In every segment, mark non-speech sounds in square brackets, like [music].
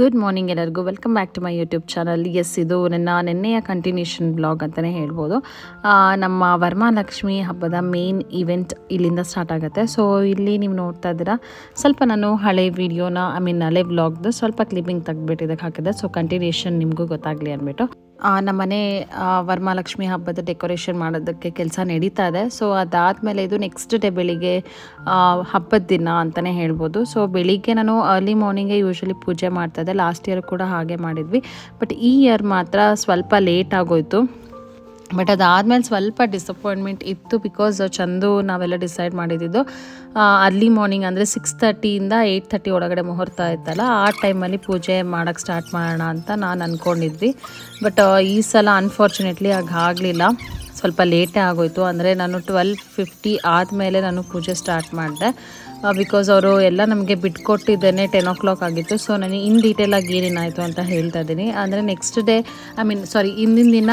Good morning ಎಲ್ಲರಿಗೂ. Welcome back to my YouTube channel yes ಇದು ನನ್ನ ನಿನ್ನೆಯ ಕಂಟಿನ್ಯೂಷನ್ ಬ್ಲಾಗ್ ಅಂತಲೇ ಹೇಳ್ಬೋದು. ನಮ್ಮ ವರ್ಮಾಲಕ್ಷ್ಮಿ ಹಬ್ಬದ ಮೇನ್ ಇವೆಂಟ್ ಇಲ್ಲಿಂದ ಸ್ಟಾರ್ಟ್ ಆಗುತ್ತೆ. ಸೊ ಇಲ್ಲಿ ನೀವು ನೋಡ್ತಾ ಇದ್ದೀರಾ, ಸ್ವಲ್ಪ ನಾನು ಹಳೆ ವಿಡಿಯೋನ ಐ ಮೀನ್ ಹಳೆ ಬ್ಲಾಗ್ದು ಸ್ವಲ್ಪ ಕ್ಲಿಪ್ಪಿಂಗ್ ಇದಕ್ಕೆ ಹಾಕಿದೆ. ಸೊ ಕಂಟಿನ್ಯೂಷನ್ ನಿಮಗೂ ಗೊತ್ತಾಗಲಿ ಅಂದ್ಬಿಟ್ಟು. ನಮ್ಮನೆ ವರ್ಮಾಲಕ್ಷ್ಮಿ ಹಬ್ಬದ ಡೆಕೋರೇಷನ್ ಮಾಡೋದಕ್ಕೆ ಕೆಲಸ ನಡೀತಾ ಇದೆ. ಸೊ ಅದಾದಮೇಲೆ ಇದು ನೆಕ್ಸ್ಟ್ ಡೇ ಬೆಳಿಗ್ಗೆ ಹಬ್ಬದ ದಿನ ಅಂತಲೇ ಹೇಳ್ಬೋದು. ಸೊ ಬೆಳಿಗ್ಗೆ ನಾನು ಅರ್ಲಿ ಮಾರ್ನಿಂಗೇ ಯೂಶ್ವಲಿ ಪೂಜೆ ಮಾಡ್ತಾ ಇದ್ದೆ. ಲಾಸ್ಟ್ ಇಯರ್ ಕೂಡ ಹಾಗೆ ಮಾಡಿದ್ವಿ. ಬಟ್ ಈ ಇಯರ್ ಮಾತ್ರ ಸ್ವಲ್ಪ ಲೇಟ್ ಆಗೋಯ್ತು. ಬಟ್ ಅದಾದಮೇಲೆ ಸ್ವಲ್ಪ ಡಿಸಪಾಯಿಂಟ್ಮೆಂಟ್ ಇತ್ತು ಬಿಕಾಸ್ ಚಂದು ನಾವೆಲ್ಲ ಡಿಸೈಡ್ ಮಾಡಿದ್ದು ಅರ್ಲಿ ಮಾರ್ನಿಂಗ್ ಅಂದರೆ ಸಿಕ್ಸ್ ತರ್ಟಿಯಿಂದ ಏಯ್ಟ್ ತರ್ಟಿ ಒಳಗಡೆ ಮುಹೂರ್ತ ಇತ್ತಲ್ಲ, ಆ ಟೈಮಲ್ಲಿ ಪೂಜೆ ಮಾಡೋಕ್ಕೆ ಸ್ಟಾರ್ಟ್ ಮಾಡೋಣ ಅಂತ ನಾನು ಅಂದ್ಕೊಂಡಿದ್ವಿ ಬಟ್ ಈ ಸಲ ಅನ್ಫಾರ್ಚುನೇಟ್ಲಿ ಆಗ ಆಗಲಿಲ್ಲ. ಸ್ವಲ್ಪ ಲೇಟೇ ಆಗೋಯ್ತು. ಅಂದರೆ ನಾನು ಟ್ವೆಲ್ ಫಿಫ್ಟಿ ಆದಮೇಲೆ ನಾನು ಪೂಜೆ ಸ್ಟಾರ್ಟ್ ಮಾಡಿದೆ. ಬಿಕಾಸ್ ಅವರು ಎಲ್ಲ ನಮಗೆ ಬಿಟ್ಕೊಟ್ಟಿದ್ದೇನೆ ಟೆನ್ ಓ ಕ್ಲಾಕ್ ಆಗಿತ್ತು. ಸೊ ನನಗೆ ಇನ್ ಡೀಟೇಲಾಗಿ ಏನೇನಾಯಿತು ಅಂತ ಹೇಳ್ತಾ ಇದ್ದೀನಿ. ಅಂದರೆ next day I mean sorry ಹಿಂದಿನ ದಿನ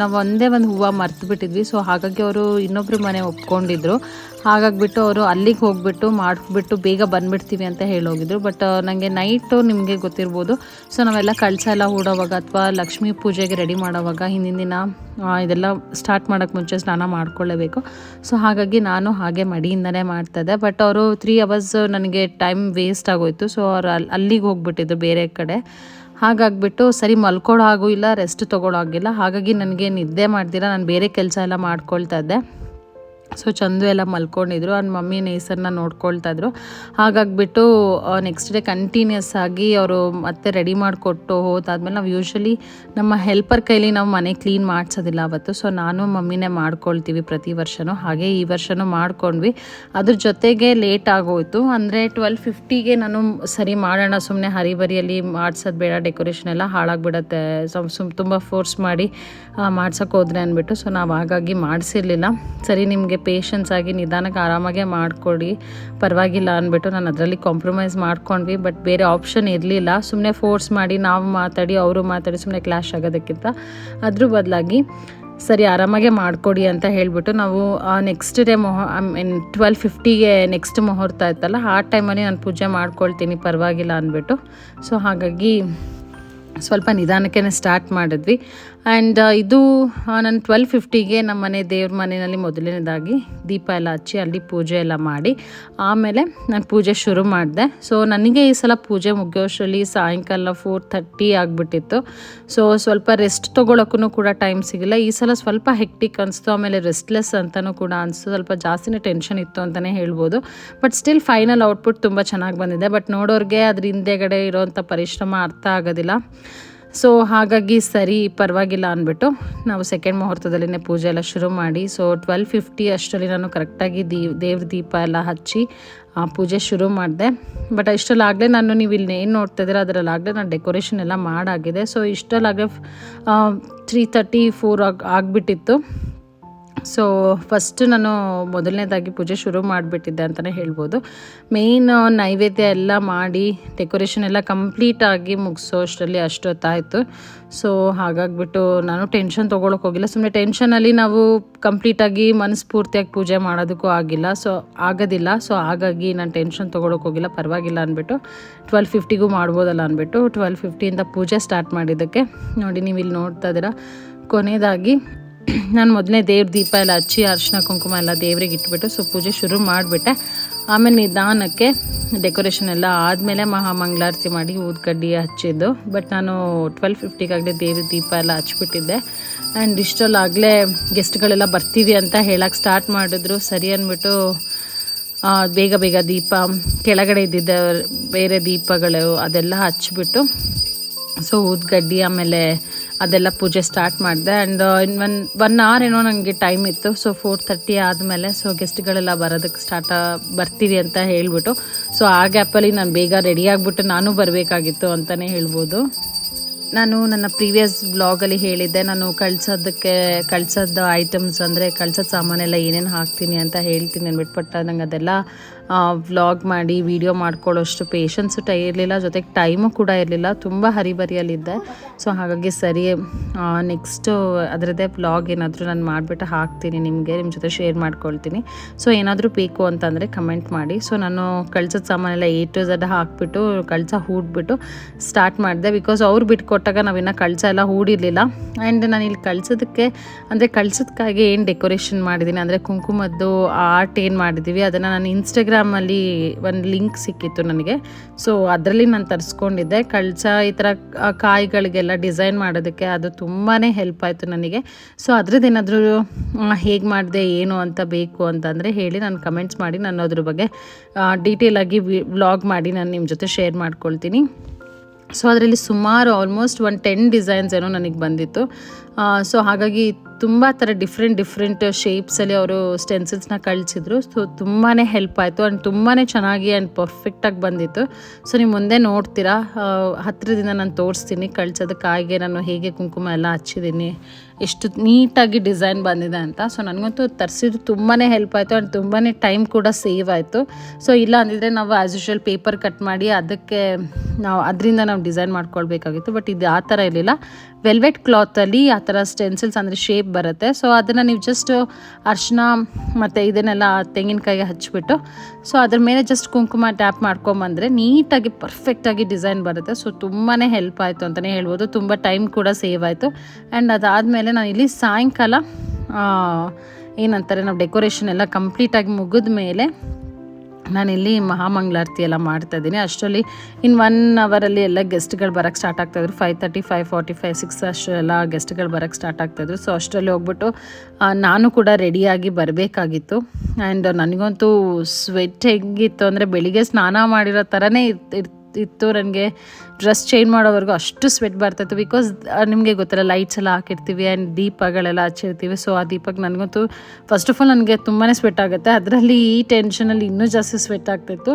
ನಾವು ಒಂದೇ ಒಂದು ಹೂವು ಮರ್ತು ಬಿಟ್ಟಿದ್ವಿ. ಸೊ ಹಾಗಾಗಿ ಅವರು ಇನ್ನೊಬ್ಬರು ಮನೆ ಒಪ್ಕೊಂಡಿದ್ರು. ಹಾಗಾಗಿಬಿಟ್ಟು ಅವರು ಅಲ್ಲಿಗೆ ಹೋಗ್ಬಿಟ್ಟು, ಮಾಡಿಬಿಟ್ಟು ಬೇಗ ಬಂದ್ಬಿಡ್ತೀವಿ ಅಂತ ಹೇಳೋಗಿದ್ರು. ಬಟ್ ನನಗೆ ನೈಟು ನಿಮಗೆ ಗೊತ್ತಿರ್ಬೋದು. ಸೊ ನಾವೆಲ್ಲ ಕಳಸ ಎಲ್ಲ ಹೂಡೋವಾಗ ಅಥವಾ ಲಕ್ಷ್ಮೀ ಪೂಜೆಗೆ ರೆಡಿ ಮಾಡೋವಾಗ ಹಿಂದಿನ ದಿನ ಇದೆಲ್ಲ ಸ್ಟಾರ್ಟ್ ಮಾಡೋಕ್ಕೆ ಮುಂಚೆ ಸ್ನಾನ ಮಾಡ್ಕೊಳ್ಳೇಬೇಕು. ಸೊ ಹಾಗಾಗಿ ನಾನು ಹಾಗೆ ಮಡಿಯಿಂದನೇ ಮಾಡ್ತಾಯಿದ್ದೆ ಬಟ್ ಅವರು ತ್ರೀ ಅವರ್ಸ್ ನನಗೆ ಟೈಮ್ ವೇಸ್ಟ್ ಆಗೋಯ್ತು. ಸೊ ಅವ್ರು ಅಲ್ಲಿ ಅಲ್ಲಿಗೆ ಹೋಗ್ಬಿಟ್ಟಿದ್ರು ಬೇರೆ ಕಡೆ. ಹಾಗಾಗ್ಬಿಟ್ಟು ಸರಿ ಮಲ್ಕೊಳ್ಳೋ ಹಾಗೂ ಇಲ್ಲ ರೆಸ್ಟ್ ತೊಗೊಳ್ಳೋ ಆಗಿಲ್ಲ ಹಾಗಾಗಿ ನನಗೆ ನಿದ್ದೆ ಮಾಡ್ದಿರ ನಾನು ಬೇರೆ ಕೆಲಸ ಎಲ್ಲ ಮಾಡ್ಕೊಳ್ತಾ ಇದ್ದೆ. ಸೊ ಚಂದು ಎಲ್ಲ ಮಲ್ಕೊಂಡಿದ್ರು ಅವ್ನ ಮಮ್ಮಿ ನೇಸರ್ನ ನೋಡ್ಕೊಳ್ತಾ ಇದ್ರು. ಹಾಗಾಗ್ಬಿಟ್ಟು ನೆಕ್ಸ್ಟ್ ಡೇ ಕಂಟಿನ್ಯೂಸ್ ಆಗಿ ಅವರು ಮತ್ತೆ ರೆಡಿ ಮಾಡಿಕೊಟ್ಟು ಹೋದಾದ್ಮೇಲೆ ನಾವು ಯೂಶ್ವಲಿ ನಮ್ಮ ಹೆಲ್ಪರ್ ಕೈಲಿ ನಾವು ಮನೆ ಕ್ಲೀನ್ ಮಾಡಿಸೋದಿಲ್ಲ ಅವತ್ತು. ಸೊ ನಾನು ಮಮ್ಮಿನೇ ಮಾಡ್ಕೊಳ್ತೀವಿ ಪ್ರತಿ ವರ್ಷವೂ ಹಾಗೆ ಈ ವರ್ಷವೂ ಮಾಡ್ಕೊಂಡ್ವಿ. ಅದ್ರ ಜೊತೆಗೆ ಲೇಟ್ ಆಗೋಯ್ತು. ಅಂದರೆ ಟ್ವೆಲ್ ಫಿಫ್ಟಿಗೆ ನಾನು ಸರಿ ಮಾಡೋಣ ಸುಮ್ಮನೆ ಹರಿಬರಿಯಲ್ಲಿ ಮಾಡ್ಸೋದು ಬೇಡ ಡೆಕೋರೇಷನ್ ಎಲ್ಲ ಹಾಳಾಗಿಬಿಡತ್ತೆ. ಸುಮ್ ತುಂಬ ಫೋರ್ಸ್ ಮಾಡಿ ಮಾಡ್ಸೋಕೆ ಹೋದ್ರೆ ಅಂದ್ಬಿಟ್ಟು. ಸೊ ನಾವು ಹಾಗಾಗಿ ಮಾಡಿಸಿರ್ಲಿಲ್ಲ. ಸರಿ, ನಿಮಗೆ ಪೇಷನ್ಸ್ ಆಗಿ ನಿಧಾನಕ್ಕೆ ಆರಾಮಾಗೆ ಮಾಡಿಕೊಡಿ. ಪರವಾಗಿಲ್ಲ ಅಂದ್ಬಿಟ್ಟು ನಾನು ಅದರಲ್ಲಿ ಕಾಂಪ್ರಮೈಸ್ ಮಾಡ್ಕೊಂಡ್ವಿ. ಬಟ್ ಬೇರೆ ಆಪ್ಷನ್ ಇರಲಿಲ್ಲ. ಸುಮ್ಮನೆ ಫೋರ್ಸ್ ಮಾಡಿ ನಾವು ಮಾತಾಡಿ, ಅವರು ಮಾತಾಡಿ ಸುಮ್ಮನೆ ಕ್ಲಾಶ್ ಆಗೋದಕ್ಕಿಂತ. ಅದ್ರ ಬದಲಾಗಿ ಸರಿ, ಆರಾಮಾಗೆ ಮಾಡಿಕೊಡಿ ಅಂತ ಹೇಳಿಬಿಟ್ಟು ನಾವು ನೆಕ್ಸ್ಟ್ ಡೇ ಮೊಹ ಐ ಮೀನ್ ಟ್ವೆಲ್ ಫಿಫ್ಟಿಗೆ ನೆಕ್ಸ್ಟ್ ಮುಹೂರ್ತ ಇತ್ತಲ್ಲ, ಆ ಟೈಮಲ್ಲಿ ನಾನು ಪೂಜೆ ಮಾಡ್ಕೊಳ್ತೀನಿ, ಪರವಾಗಿಲ್ಲ ಅಂದ್ಬಿಟ್ಟು. ಸೊ ಹಾಗಾಗಿ ಸ್ವಲ್ಪ ನಿಧಾನಕ್ಕೇ ಸ್ಟಾರ್ಟ್ ಮಾಡಿದ್ವಿ. ಆ್ಯಂಡ್ ಇದು ನಾನು ಟ್ವೆಲ್ ಫಿಫ್ಟಿಗೆ ನಮ್ಮ ಮನೆ ದೇವ್ರ ಮನೆಯಲ್ಲಿ ಮೊದಲನೇದಾಗಿ ದೀಪ ಎಲ್ಲ ಹಚ್ಚಿ ಅಲ್ಲಿ ಪೂಜೆ ಎಲ್ಲ ಮಾಡಿ, ಆಮೇಲೆ ನಾನು ಪೂಜೆ ಶುರು ಮಾಡಿದೆ. ಸೊ ನನಗೆ ಈ ಸಲ ಪೂಜೆ ಮುಗಿಯೋಷ್ಟರಲ್ಲಿ ಸಾಯಂಕಾಲ ಫೋರ್ ಥರ್ಟಿ ಆಗಿಬಿಟ್ಟಿತ್ತು. ಸೊ ಸ್ವಲ್ಪ ರೆಸ್ಟ್ ತೊಗೊಳಕ್ಕೂ ಕೂಡ ಟೈಮ್ ಸಿಗಿಲ್ಲ ಈ ಸಲ ಸ್ವಲ್ಪ ಹೆಕ್ಟಿಕ್ ಅನಿಸ್ತು, ಆಮೇಲೆ ರೆಸ್ಟ್ಲೆಸ್ ಅಂತಲೂ ಕೂಡ ಅನಿಸ್ತು. ಸ್ವಲ್ಪ ಜಾಸ್ತಿನೇ ಟೆನ್ಷನ್ ಇತ್ತು ಅಂತಲೇ ಹೇಳ್ಬೋದು. ಬಟ್ ಸ್ಟಿಲ್ ಫೈನಲ್ ಔಟ್ಪುಟ್ ತುಂಬ ಚೆನ್ನಾಗಿ ಬಂದಿದೆ. ಬಟ್ ನೋಡೋರಿಗೆ ಅದ್ರ ಹಿಂದೆಗಡೆ ಇರೋವಂಥ ಪರಿಶ್ರಮ ಅರ್ಥ ಆಗೋದಿಲ್ಲ. ಸೊ ಹಾಗಾಗಿ ಸರಿ, ಪರವಾಗಿಲ್ಲ ಅಂದ್ಬಿಟ್ಟು ನಾವು ಸೆಕೆಂಡ್ ಮುಹೂರ್ತದಲ್ಲಿನೇ ಪೂಜೆ ಎಲ್ಲ ಶುರು ಮಾಡಿ ಸೊ ಟ್ವೆಲ್ ಫಿಫ್ಟಿ ಅಷ್ಟರಲ್ಲಿ ನಾನು ಕರೆಕ್ಟಾಗಿ ದೀ, ದೇವ್ರ ದೀಪ ಎಲ್ಲ ಹಚ್ಚಿ, ಆ ಪೂಜೆ ಶುರು ಮಾಡಿದೆ. ಬಟ್ ಇಷ್ಟರಲ್ಲಾಗಲೇ ನಾನು ನೀವು ಇಲ್ಲಿ ಏನು ನೋಡ್ತಾ ಇದ್ದೀರ, ಅದರಲ್ಲಾಗಲೇ ನಾನು ಡೆಕೋರೇಷನ್ ಎಲ್ಲ ಮಾಡಾಗಿದೆ. ಸೊ ಇಷ್ಟರಲ್ಲಾಗಲೇ ತ್ರೀ ತರ್ಟಿ ಫೋರ್ ಆಗಿ, ಆಗಿಬಿಟ್ಟಿತ್ತು. ಸೊ ಫಸ್ಟ್ ನಾನು ಮೊದಲನೇದಾಗಿ ಪೂಜೆ ಶುರು ಮಾಡಿಬಿಟ್ಟಿದ್ದೆ ಅಂತಲೇ ಹೇಳ್ಬೋದು. ಮೇಯ್ನ್ ನೈವೇದ್ಯ ಎಲ್ಲ ಮಾಡಿ ಡೆಕೋರೇಷನ್ ಎಲ್ಲ ಕಂಪ್ಲೀಟಾಗಿ ಮುಗಿಸೋ ಅಷ್ಟರಲ್ಲಿ ಅಷ್ಟೊತ್ತಾಯಿತು ಸೊ ಹಾಗಾಗಿಬಿಟ್ಟು ನಾನು ಟೆನ್ಷನ್ ತೊಗೊಳಕ್ಕೆ ಹೋಗಿಲ್ಲ. ಸುಮ್ಮನೆ ಟೆನ್ಷನಲ್ಲಿ ನಾವು ಕಂಪ್ಲೀಟಾಗಿ ಮನಸ್ಫೂರ್ತಿಯಾಗಿ ಪೂಜೆ ಮಾಡೋದಕ್ಕೂ ಆಗಿಲ್ಲ. ಸೊ ಆಗೋದಿಲ್ಲ. ಸೊ ಹಾಗಾಗಿ ನಾನು ಟೆನ್ಷನ್ ತೊಗೊಳಕ್ಕೆ ಹೋಗಿಲ್ಲ. ಪರವಾಗಿಲ್ಲ ಅಂದ್ಬಿಟ್ಟು ಟ್ವೆಲ್ ಫಿಫ್ಟಿಗೂ ಮಾಡ್ಬೋದಲ್ಲ ಅಂದ್ಬಿಟ್ಟು ಟ್ವೆಲ್ ಫಿಫ್ಟಿಯಿಂದ ಪೂಜೆ ಸ್ಟಾರ್ಟ್ ಮಾಡಿದ್ದಕ್ಕೆ. ನೋಡಿ ನೀವು ಇಲ್ಲಿ ನೋಡ್ತಾ ಇದ್ದೀರಾ. ಕೊನೆಯದಾಗಿ [clears throat] ನಾನು ಮೊದಲನೇ ದೇವ್ರ ದೀಪ ಎಲ್ಲ ಹಚ್ಚಿ, ಅರಿಶಿನ, ಕುಂಕುಮ ಎಲ್ಲ ದೇವ್ರಿಗೆ ಇಟ್ಬಿಟ್ಟು ಸೊ ಪೂಜೆ ಶುರು ಮಾಡಿಬಿಟ್ಟೆ. ಆಮೇಲೆ ನಿಧಾನಕ್ಕೆ ಡೆಕೋರೇಷನ್ ಎಲ್ಲ ಆದಮೇಲೆ ಮಹಾಮಂಗಳಾರತಿ ಮಾಡಿ ಊದ್ಕಡ್ಡಿ ಹಚ್ಚಿದ್ದು. ಬಟ್ ನಾನು ಟ್ವೆಲ್ ಫಿಫ್ಟಿಗಾಗಲೇ ದೇವ್ರ ದೀಪ ಎಲ್ಲ ಹಚ್ಬಿಟ್ಟಿದ್ದೆ. ಆ್ಯಂಡ್ ಇಷ್ಟರಲ್ಲಾಗಲೇ ಗೆಸ್ಟ್ಗಳೆಲ್ಲ ಬರ್ತೀವಿ ಅಂತ ಹೇಳಕ್ಕೆ ಸ್ಟಾರ್ಟ್ ಮಾಡಿದ್ರು. ಸರಿ ಅಂದ್ಬಿಟ್ಟು ಬೇಗ ಬೇಗ ದೀಪ, ಕೆಳಗಡೆ ಇದ್ದಿದ್ದ ಬೇರೆ ದೀಪಗಳು ಅದೆಲ್ಲ ಹಚ್ಚಿಬಿಟ್ಟು ಸೊ ಊದ್ಗಡ್ಡಿ ಆಮೇಲೆ ಅದೆಲ್ಲ ಪೂಜೆ ಸ್ಟಾರ್ಟ್ ಮಾಡಿದೆ. ಆ್ಯಂಡ್ ಒನ್ ಒನ್ ಅವರ್ ಏನೋ ನನಗೆ ಟೈಮ್ ಇತ್ತು. ಸೊ ಫೋರ್ ತರ್ಟಿ ಆದಮೇಲೆ ಸೊ ಗೆಸ್ಟ್ಗಳೆಲ್ಲ ಬರೋದಕ್ಕೆ ಸ್ಟಾರ್ಟ್ ಬರ್ತೀವಿ ಅಂತ ಹೇಳಿಬಿಟ್ಟು. ಸೊ ಆ ಗ್ಯಾಪಲ್ಲಿ ನಾನು ಬೇಗ ರೆಡಿ ಆಗಿಬಿಟ್ಟು ನಾನು ಬರಬೇಕಾಗಿತ್ತು ಅಂತಲೇ ಹೇಳ್ಬೋದು. ನಾನು ನನ್ನ ಪ್ರೀವಿಯಸ್ ಬ್ಲಾಗಲ್ಲಿ ಹೇಳಿದ್ದೆ. ನಾನು ಕಳ್ಸೋದಕ್ಕೆ, ಕಳ್ಸೋದು ಐಟಮ್ಸ್ ಅಂದರೆ ಕಳ್ಸೋದು ಸಾಮಾನೆಲ್ಲ ಏನೇನು ಹಾಕ್ತೀನಿ ಅಂತ ಹೇಳ್ತೀನಿ ಅಂದ್ಬಿಟ್ಟು ಬಟ್ ನಂಗೆ ಅದೆಲ್ಲ ವ್ಲಾಗ್ ಮಾಡಿ ವಿಡಿಯೋ ಮಾಡ್ಕೊಳ್ಳೋಷ್ಟು ಪೇಷನ್ಸು ಟೈ ಇರಲಿಲ್ಲ, ಜೊತೆಗೆ ಟೈಮು ಕೂಡ ಇರಲಿಲ್ಲ. ತುಂಬ ಹರಿಬರಿಯಲ್ಲಿದ್ದೆ. ಸೊ ಹಾಗಾಗಿ ಸರಿ ನೆಕ್ಸ್ಟು ಅದರದ್ದೇ ವ್ಲಾಗ್ ಏನಾದರೂ ನಾನು ಮಾಡಿಬಿಟ್ಟು ಹಾಕ್ತೀನಿ ನಿಮಗೆ ನಿಮ್ಮ ಜೊತೆ ಶೇರ್ ಮಾಡ್ಕೊಳ್ತೀನಿ. ಸೊ ಏನಾದರೂ ಬೇಕು ಅಂತಂದರೆ ಕಮೆಂಟ್ ಮಾಡಿ. ಸೊ ನಾನು ಕಳ್ಸೋದು ಸಾಮಾನೆಲ್ಲ ಎ ಟು ಝಡ್ ಹಾಕ್ಬಿಟ್ಟು, ಕಳ್ಸ ಹೂಡ್ಬಿಟ್ಟು ಸ್ಟಾರ್ಟ್ ಮಾಡಿದೆ. ಬಿಕಾಸ್ ಅವ್ರು ಬಿಟ್ಕೊಟ್ಟಾಗ ನಾವಿನ್ನು ಕಳ್ಸ ಎಲ್ಲ ಹೂಡಿರಲಿಲ್ಲ. ಆ್ಯಂಡ್ ನಾನು ಇಲ್ಲಿ ಕಳ್ಸೋದಕ್ಕೆ, ಅಂದರೆ ಕಳ್ಸೋದಕ್ಕಾಗಿ ಏನು ಡೆಕೋರೇಷನ್ ಮಾಡಿದ್ದೀನಿ ಅಂದರೆ ಕುಂಕುಮದ್ದು ಆರ್ಟ್ ಏನು ಮಾಡಿದ್ದೀವಿ ಅದನ್ನು ನಾನು ಇನ್ಸ್ಟಾಗ್ರಾಮಲ್ಲಿ ಒಂದು ಲಿಂಕ್ ಸಿಕ್ಕಿತ್ತು ನನಗೆ. ಸೊ ಅದರಲ್ಲಿ ನಾನು ತರಿಸ್ಕೊಂಡಿದ್ದೆ. ಕಳ್ಸ ಈ ಥರ ಕಾಯಿಗಳಿಗೆಲ್ಲ ಡಿಸೈನ್ ಮಾಡೋದಕ್ಕೆ ಅದು ತುಂಬಾ ಹೆಲ್ಪ್ ಆಯಿತು ನನಗೆ. ಸೊ ಅದ್ರದ್ದು ಏನಾದರೂ ಹೇಗೆ ಮಾಡಿದೆ, ಏನು ಅಂತ ಬೇಕು ಅಂತಂದರೆ ಹೇಳಿ ನಾನು ಕಮೆಂಟ್ಸ್ ಮಾಡಿ ನಾನು ಅದ್ರ ಬಗ್ಗೆ ಡೀಟೇಲಾಗಿ ವ್ಲಾಗ್ ಮಾಡಿ ನಾನು ನಿಮ್ಮ ಜೊತೆ ಶೇರ್ ಮಾಡ್ಕೊಳ್ತೀನಿ. ಸೊ ಅದರಲ್ಲಿ ಸುಮಾರು ಆಲ್ಮೋಸ್ಟ್ ಒಂದು ಟೆನ್ ಡಿಸೈನ್ಸ್ ಏನೋ ನನಗೆ ಬಂದಿತ್ತು. ಸೊ ಹಾಗಾಗಿ ತುಂಬ ಥರ ಡಿಫ್ರೆಂಟ್ ಡಿಫ್ರೆಂಟ್ ಶೇಪ್ಸಲ್ಲಿ ಅವರು ಸ್ಟೆನ್ಸಿಲ್ಸ್ನ ಕಳಿಸಿದ್ರು. ಸೊ ತುಂಬಾ ಹೆಲ್ಪ್ ಆಯಿತು ಆ್ಯಂಡ್ ತುಂಬಾ ಚೆನ್ನಾಗಿ ಆ್ಯಂಡ್ ಪರ್ಫೆಕ್ಟಾಗಿ ಬಂದಿತ್ತು. ಸೊ ನೀವು ಮುಂದೆ ನೋಡ್ತೀರಾ? ಹತ್ತಿರದಿಂದ ನಾನು ತೋರಿಸ್ತೀನಿ. ಕಳ್ಸೋದಕ್ಕಾಗೆ ನಾನು ಹೇಗೆ ಕುಂಕುಮ ಎಲ್ಲ ಹಚ್ಚಿದ್ದೀನಿ. ಎಷ್ಟು ನೀಟಾಗಿ ಡಿಸೈನ್ ಬಂದಿದೆ ಅಂತ. ಸೊ ನನಗಂತೂ ತರಿಸಿದ್ರು ತುಂಬಾ ಹೆಲ್ಪ್ ಆಯಿತು ಆ್ಯಂಡ್ ತುಂಬಾ ಟೈಮ್ ಕೂಡ ಸೇವ್ ಆಯಿತು. ಸೊ ಇಲ್ಲ ಅಂದಿದ್ರೆ ನಾವು ಆ್ಯಸ್ ಯೂಶುವಲ್ ಪೇಪರ್ ಕಟ್ ಮಾಡಿ ಅದಕ್ಕೆ ನಾವು, ಅದರಿಂದ ನಾವು ಡಿಸೈನ್ ಮಾಡ್ಕೊಳ್ಬೇಕಾಗಿತ್ತು. ಬಟ್ ಇದು ಆ ಥರ ಇರಲಿಲ್ಲ. ವೆಲ್ವೆಟ್ ಕ್ಲಾತಲ್ಲಿ ಆ ಥರ ಸ್ಟೆನ್ಸಿಲ್ಸ್ ಅಂದರೆ ಶೇಪ್ ಬರುತ್ತೆ. ಸೊ ಅದನ್ನು ನೀವು ಜಸ್ಟ್ ಅರ್ಶಿನ ಮತ್ತು ಇದನ್ನೆಲ್ಲ ತೆಂಗಿನಕಾಯಿಗೆ ಹಚ್ಚಿಬಿಟ್ಟು ಸೊ ಅದ್ರ ಮೇಲೆ ಜಸ್ಟ್ ಕುಂಕುಮ ಟ್ಯಾಪ್ ಮಾಡ್ಕೊಂಬಂದರೆ ನೀಟಾಗಿ ಪರ್ಫೆಕ್ಟಾಗಿ ಡಿಸೈನ್ ಬರುತ್ತೆ. ಸೊ ತುಂಬಾ ಹೆಲ್ಪ್ ಆಯಿತು ಅಂತಲೇ ಹೇಳ್ಬೋದು. ತುಂಬ ಟೈಮ್ ಕೂಡ ಸೇವ್ ಆಯಿತು. ಆ್ಯಂಡ್ ಅದಾದಮೇಲೆ ನಾನು ಇಲ್ಲಿ ಸಾಯಂಕಾಲ ಏನಂತಾರೆ, ನಾವು ಡೆಕೋರೇಷನ್ ಎಲ್ಲ ಕಂಪ್ಲೀಟಾಗಿ ಮುಗಿದ ಮೇಲೆ ನಾನಿಲ್ಲಿ ಮಹಾಮಂಗಳಾರತಿ ಎಲ್ಲ ಮಾಡ್ತಾ ಇದ್ದೀನಿ. ಅಷ್ಟರಲ್ಲಿ ಇನ್ನು ಒನ್ ಅವರಲ್ಲಿ ಎಲ್ಲ ಗೆಸ್ಟ್ಗಳು ಬರೋಕ್ಕೆ start ಆಗ್ತಾಯಿದ್ರು five thirty five forty five six ಅಷ್ಟೆಲ್ಲ ಗೆಸ್ಟ್ಗಳು ಬರೋಕ್ಕೆ ಸ್ಟಾರ್ಟ್ ಆಗ್ತಾಯಿದ್ರು ಸೊ ಅಷ್ಟರಲ್ಲಿ ಹೋಗ್ಬಿಟ್ಟು ನಾನು ಕೂಡ ರೆಡಿಯಾಗಿ ಬರಬೇಕಾಗಿತ್ತು. ಆ್ಯಂಡ್ ನನಗಂತೂ ಸ್ವೆಟ್ ಹೆಂಗಿತ್ತು ಅಂದರೆ ಬೆಳಿಗ್ಗೆ ಸ್ನಾನ ಮಾಡಿರೋ ಥರನೇ ಇರ್ತ ಇತ್ತು ನನಗೆ. ಡ್ರೆಸ್ ಚೇಂಜ್ ಮಾಡೋವರೆಗೂ ಅಷ್ಟು ಸ್ವೆಟ್ ಬರ್ತಾಯಿತ್ತು ಬಿಕಾಸ್ ನಿಮಗೆ ಗೊತ್ತಲ್ಲ ಲೈಟ್ಸ್ ಎಲ್ಲ ಹಾಕಿರ್ತೀವಿ ಆ್ಯಂಡ್ ದೀಪಗಳೆಲ್ಲ ಹಚ್ಚಿರ್ತೀವಿ. ಸೊ ಆ ದೀಪಕ್ಕೆ ನನಗಂತೂ ಫಸ್ಟ್ ಆಫ್ ಆಲ್ ನನಗೆ ತುಂಬಾ ಸ್ವೆಟ್ ಆಗುತ್ತೆ. ಅದರಲ್ಲಿ ಈ ಟೆನ್ಷನಲ್ಲಿ ಇನ್ನೂ ಜಾಸ್ತಿ ಸ್ವೆಟ್ ಆಗ್ತಾಯಿತ್ತು